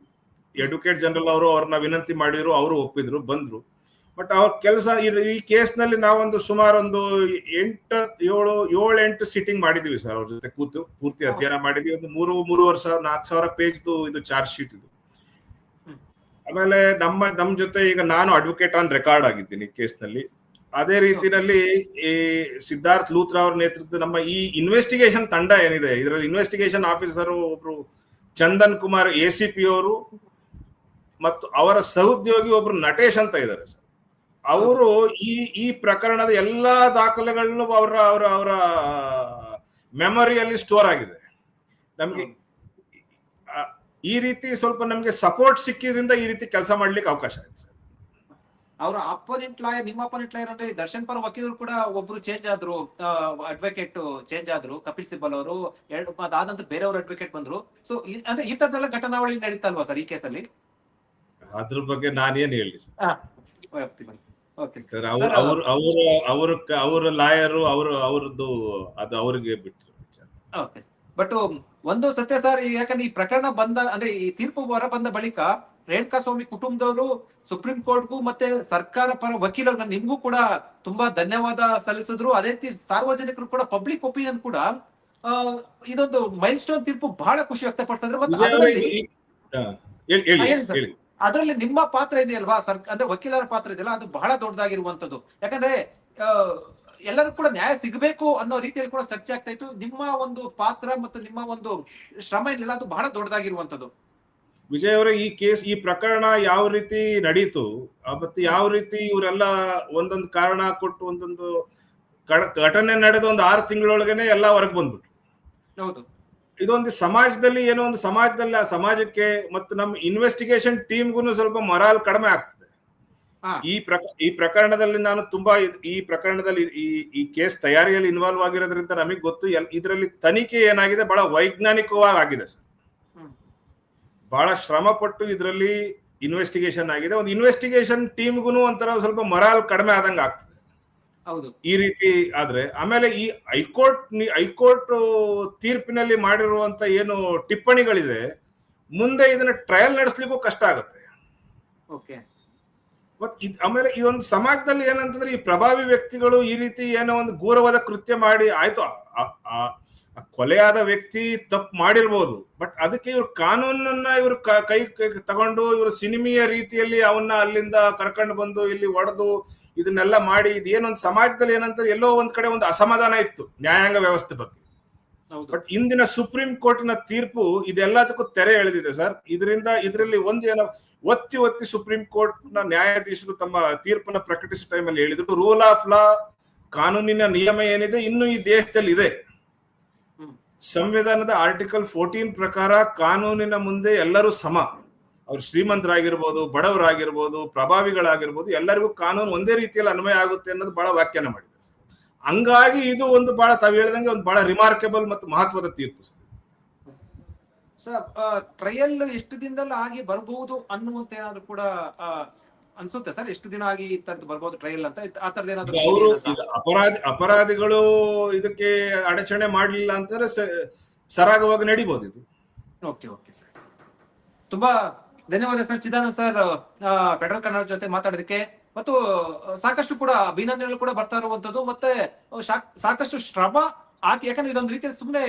ಅಡ್ವೊಕೇಟ್ ಜನರಲ್ ಅವರು ಅವ್ರನ್ನ ವಿನಂತಿ ಮಾಡಿದ್ರು ಅವರು ಒಪ್ಪಿದ್ರು ಬಂದ್ರು. ಬಟ್ ಅವ್ರ ಕೆಲಸ ಈ ಕೇಸ್ನಲ್ಲಿ ನಾವೊಂದು ಸುಮಾರು ಒಂದು ಎಂಟ ಏಳು ಏಳು ಎಂಟು ಸಿಟ್ಟಿಂಗ್ ಮಾಡಿದೀವಿ ಸರ್ ಅವ್ರ ಜೊತೆ ಕೂತು. ಪೂರ್ತಿ ಅಧ್ಯಯನ ಮಾಡಿದ್ವಿ. ಒಂದು ಮೂರು ಮೂರುವರೆ ಸಾವಿರ ನಾಲ್ಕು ಸಾವಿರ ಪೇಜ್ದು ಇದು ಚಾರ್ಜ್ ಶೀಟ್ ಇದು. ಆಮೇಲೆ ನಮ್ಮ ನಮ್ಮ ಜೊತೆ ಈಗ ನಾನು ಅಡ್ವೊಕೇಟ್ ಆನ್ ರೆಕಾರ್ಡ್ ಆಗಿದ್ದೀನಿ ಕೇಸ್ನಲ್ಲಿ. ಅದೇ ರೀತಿಯಲ್ಲಿ ಈ ಸಿದ್ಧಾರ್ಥ್ ಲೂತ್ರಾ ಅವ್ರ ನೇತೃತ್ವದ ನಮ್ಮ ಈ ಇನ್ವೆಸ್ಟಿಗೇಷನ್ ತಂಡ ಏನಿದೆ? ಇದರಲ್ಲಿ ಇನ್ವೆಸ್ಟಿಗೇಷನ್ ಆಫೀಸರ್ ಒಬ್ರು Chandan Kumar A C P ಅವರು ಮತ್ತು ಅವರ ಸಹೋದ್ಯೋಗಿ ಒಬ್ರು ನಟೇಶ್ ಅಂತ ಇದ್ದಾರೆ ಸರ್ ಅವರು ಈ ಈ ಪ್ರಕರಣದ ಎಲ್ಲಾ ದಾಖಲೆಗಳನ್ನು ಅವರ ಅವರ ಅವರ ಮೆಮೊರಿಯಲ್ಲಿ ಸ್ಟೋರ್ ಆಗಿದೆ. ನಮ್ಗೆ ಈ ರೀತಿ ಸ್ವಲ್ಪ ನಮ್ಗೆ ಸಪೋರ್ಟ್ ಸಿಕ್ಕಿದ್ರಿಂದ ಈ ರೀತಿ ಕೆಲಸ ಮಾಡ್ಲಿಕ್ಕೆ ಅವಕಾಶ ಆಯ್ತು ಸರ್. ಅವರ ಅಪೋನೆಂಟ್ ಲಾಯರ್ ನಿಮ್ಮ ಅಪೋನೆಂಟ್ ಲಾಯರ್ ಅಂದ್ರೆ ದರ್ಶನ್ ಪರ ವಕೀಲರು ಕೂಡ ಒಬ್ರು ಚೇಂಜ್ ಆದ್ರು ಅಡ್ವೊಕೇಟ್ ಚೇಂಜ್ ಆದ್ರು ಕಪಿಲ್ ಸಿಬ್ಬಲ್ ಅವರು ಎರಡು ಅದಾದ ನಂತರ ಬೇರೆಯವರು ಅಡ್ವೊಕೇಟ್ ಬಂದ್ರು. ಸೊ ಅಂದ್ರೆ ಈ ತರದೆಲ್ಲ ಘಟನಾವಳಿ ನಡೀತಲ್ವಾ ಸರ್ ಈ ಕೇಸಲ್ಲಿ ಅದ್ರ ಬಗ್ಗೆ ನಾನೇನು ಹೇಳಿ ಸರ್. ಹಾ ಸರ್ ಅವ್ರ ಅವ್ರ ಅವರ ಲಾಯರು ಅವರು ಅವ್ರದ್ದು ಅದು ಅವರಿಗೆ ಬಿಟ್ಟರು ಓಕೆ ಬಟ್ ಒಂದು ಸತ್ಯ ಸರ್ ಯಾಕಂದ್ರೆ ಈ ಪ್ರಕರಣ ಬಂದ ಅಂದ್ರೆ ಈ ತೀರ್ಪು ಹೊರ ಬಂದ ಬಳಿಕ ರೇಣುಕಾ ಸ್ವಾಮಿ ಕುಟುಂಬದವರು ಸುಪ್ರೀಂ ಕೋರ್ಟ್ಗೂ ಮತ್ತೆ ಸರ್ಕಾರ ಪರ ವಕೀಲರು ನಿಮ್ಗೂ ಕೂಡ ತುಂಬಾ ಧನ್ಯವಾದ ಸಲ್ಲಿಸಿದ್ರು. ಅದೇ ರೀತಿ ಸಾರ್ವಜನಿಕರು ಕೂಡ ಪಬ್ಲಿಕ್ ಒಪಿನಿಯನ್ ಕೂಡ ಇದೊಂದು ಮೈಲ್ ಸ್ಟೋನ್ ತೀರ್ಪು ಬಹಳ ಖುಷಿ ವ್ಯಕ್ತಪಡಿಸಿದ್ರೆ. ಮತ್ತೆ ಅದರಲ್ಲಿ ನಿಮ್ಮ ಪಾತ್ರ ಇದೆಯಲ್ವಾ? ಸರ್ ಅಂದ್ರೆ ವಕೀಲರ ಪಾತ್ರ ಇದೆಯಲ್ಲ ಅದು ಬಹಳ ದೊಡ್ಡದಾಗಿರುವಂತದ್ದು ಯಾಕಂದ್ರೆ ಎಲ್ಲರೂ ಕೂಡ ನ್ಯಾಯ ಸಿಗಬೇಕು ಅನ್ನೋ ರೀತಿಯಲ್ಲಿ ಕೂಡ ಚರ್ಚೆ ಆಗ್ತಾ ಇತ್ತು. ನಿಮ್ಮ ಒಂದು ಪಾತ್ರ ಮತ್ತು ನಿಮ್ಮ ಒಂದು ಶ್ರಮ ಇದೆಯಲ್ಲ ಅದು ಬಹಳ ದೊಡ್ಡದಾಗಿರುವಂತದ್ದು ವಿಜಯ್ ಅವರ ಈ ಕೇಸ್ ಈ ಪ್ರಕರಣ ಯಾವ ರೀತಿ ನಡೀತು? ಮತ್ತೆ ಯಾವ ರೀತಿ ಇವರೆಲ್ಲ ಒಂದೊಂದು ಕಾರಣ ಕೊಟ್ಟು ಒಂದೊಂದು ಘಟನೆ ನಡೆದ ಒಂದು ಆರು ತಿಂಗಳೊಳಗನೆ ಎಲ್ಲ ಹೊರಗೆ ಬಂದ್ಬಿಟ್ರು. ಹೌದು. ಇದೊಂದು ಸಮಾಜದಲ್ಲಿ ಏನೋ ಒಂದು ಸಮಾಜದಲ್ಲಿ ಆ ಸಮಾಜಕ್ಕೆ ಮತ್ತು ನಮ್ಮ ಇನ್ವೆಸ್ಟಿಗೇಷನ್ ಟೀಮ್ಗೂ ಸ್ವಲ್ಪ ಮೊರಾಲ್ ಕಡಿಮೆ ಆಗ್ತದೆ. ಈ ಪ್ರಕ ಈ ಪ್ರಕರಣದಲ್ಲಿ ನಾನು ತುಂಬಾ ಈ ಪ್ರಕರಣದಲ್ಲಿ ಈ ಈ ಕೇಸ್ ತಯಾರಿಯಲ್ಲಿ ಇನ್ವಾಲ್ವ್ ಆಗಿರೋದ್ರಿಂದ ನಮಗೆ ಗೊತ್ತು ಇದರಲ್ಲಿ ತನಿಖೆ ಏನಾಗಿದೆ ಬಹಳ ವೈಜ್ಞಾನಿಕವಾಗಿ ಆಗಿದೆ ಸರ್ ಬಹಳ ಶ್ರಮ ಪಟ್ಟು ಇದರಲ್ಲಿ ಇನ್ವೆಸ್ಟಿಗೇಷನ್ ಆಗಿದೆ. ಒಂದು ಇನ್ವೆಸ್ಟಿಗೇಷನ್ ಟೀಮ್ಗೂ ಒಂಥರ ಸ್ವಲ್ಪ ಮೊರಾಲ್ ಕಡಿಮೆ ಆದಂಗೆ ಆಗ್ತದೆ. ಈ ರೀತಿ ಆದ್ರೆ ಆಮೇಲೆ ಈ ಹೈಕೋರ್ಟ್ ಹೈಕೋರ್ಟ್ ತೀರ್ಪಿನಲ್ಲಿ ಮಾಡಿರುವಂತ ಏನು ಟಿಪ್ಪಣಿಗಳಿದೆ ಮುಂದೆ ಇದನ್ನ ಟ್ರಯಲ್ ನಡೆಸ್ಲಿಕ್ಕೂ ಕಷ್ಟ ಆಗುತ್ತೆ. ಓಕೆ. ಮತ್ ಒಂದು ಆಮೇಲೆ ಸಮಾಜದಲ್ಲಿ ಏನಂತಂದ್ರೆ ಈ ಪ್ರಭಾವಿ ವ್ಯಕ್ತಿಗಳು ಈ ರೀತಿ ಏನೋ ಒಂದು ಗೌರವದ ಕೃತ್ಯ ಮಾಡಿ ಆಯ್ತು ಕೊಲೆಯಾದ ವ್ಯಕ್ತಿ ತಪ್ಪು ಮಾಡಿರ್ಬೋದು ಬಟ್ ಅದಕ್ಕೆ ಇವ್ರು ಕಾನೂನನ್ನ ಇವರು ಕೈ ಕೈ ತಗೊಂಡು ಇವರು ಸಿನಿಮೀಯ ರೀತಿಯಲ್ಲಿ ಅವನ್ನ ಅಲ್ಲಿಂದ ಕರ್ಕೊಂಡು ಬಂದು ಇಲ್ಲಿ ಒಡೆದು ಇದನ್ನೆಲ್ಲ ಮಾಡಿ ಇದೇನೊಂದು ಏನೊಂದು ಸಮಾಜದಲ್ಲಿ ಏನಂತಾರೆ ಎಲ್ಲೋ ಒಂದ್ ಕಡೆ ಒಂದು ಅಸಮಾಧಾನ ಇತ್ತು ನ್ಯಾಯಾಂಗ ವ್ಯವಸ್ಥೆ ಬಗ್ಗೆ. ಬಟ್ ಇಂದಿನ ಸುಪ್ರೀಂ ಕೋರ್ಟ್ನ ತೀರ್ಪು ಇದೆಲ್ಲದಕ್ಕೂ ತೆರೆ ಎಳೆದಿದೆ ಸರ್. ಇದರಿಂದ ಇದರಲ್ಲಿ ಒಂದು ಏನೋ ಒತ್ತಿ ಒತ್ತಿ ಸುಪ್ರೀಂ ಕೋರ್ಟ್ನ ನ್ಯಾಯಾಧೀಶರು ತಮ್ಮ ತೀರ್ಪನ್ನ ಪ್ರಕಟಿಸಿದ ಟೈಮಲ್ಲಿ ಹೇಳಿದ್ರು ರೂಲ್ ಆಫ್ ಲಾ ಕಾನೂನಿನ ನಿಯಮ ಏನಿದೆ ಇನ್ನು ಈ ದೇಶದಲ್ಲಿ ಇದೆ. ಸಂವಿಧಾನದ ಆರ್ಟಿಕಲ್ ಫೋರ್ಟೀನ್ ಪ್ರಕಾರ ಕಾನೂನಿನ ಮುಂದೆ ಎಲ್ಲರೂ ಸಮ. ಅವ್ರು ಶ್ರೀಮಂತರಾಗಿರ್ಬೋದು ಬಡವರಾಗಿರ್ಬೋದು ಪ್ರಭಾವಿಗಳಾಗಿರ್ಬೋದು ಎಲ್ಲರಿಗೂ ಕಾನೂನು ಒಂದೇ ರೀತಿಯಲ್ಲಿ ಅನ್ವಯ ಆಗುತ್ತೆ ಅನ್ನೋದು ಬಹಳ ವ್ಯಾಖ್ಯಾನ ಮಾಡಿದ್ದಾರೆ ಸರ್. ಹಂಗಾಗಿ ಇದು ಒಂದು ಬಹಳ ತಾವು ಹೇಳಿದಂಗೆ ಒಂದು ಬಹಳ ರಿಮಾರ್ಕೆಬಲ್ ಮತ್ತು ಮಹತ್ವದ ತೀರ್ಪು ಸರ್. ಟ್ರಯಲ್ ಎಷ್ಟು ದಿನದಲ್ಲಿ ಆಗಿ ಬರಬಹುದು ಅನ್ನುವಂತ ಏನಾದ್ರು ಕೂಡ ಅನ್ಸುತ್ತೆ ಸರ್? ಎಷ್ಟು ದಿನ ಆಗಿ ಈ ತರದ್ ಬರ್ಬೋದು ಟ್ರಯಲ್ ಅಂತ? ಆ ತರದ್ ಏನಾದ್ರು ಅವರು ಅಪರಾಧಿ ಅಪರಾಧಿಗಳು ಇದಕ್ಕೆ ಅಡಚಣೆ ಮಾಡಲಿಲ್ಲ ಅಂತಂದ್ರೆ ಸರಾಗವಾಗಿ ನಡಿಬಹುದು ಇದು. Okay okay sir. ತುಂಬಾ ಧನ್ಯವಾದ sir Chidanand sir. Federal Kannada ಜೊತೆ ಮಾತಾಡೋದಕ್ಕೆ. ಮತ್ತು ಸಾಕಷ್ಟು ಕೂಡ ಅಭಿನಂದನೆಗಳು ಕೂಡ ಬರ್ತಾ ಇರುವಂತದ್ದು. ಮತ್ತೆ ಸಾಕಷ್ಟು ಶ್ರಮ ಹಾಕಿ ಯಾಕಂದ್ರೆ ಇದೊಂದು ರೀತಿಯಲ್ಲಿ ಸುಮ್ಮನೆ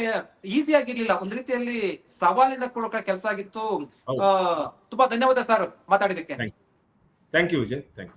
ಈಸಿ ಆಗಿರ್ಲಿಲ್ಲ. ಒಂದ್ ರೀತಿಯಲ್ಲಿ ಸವಾಲಿನ ಕೊಡೋ ಕೆಲಸ ಆಗಿತ್ತು. ತುಂಬಾ ಧನ್ಯವಾದ sir ಮಾತಾಡಿದಕ್ಕೆ thank you Vijay. Thank you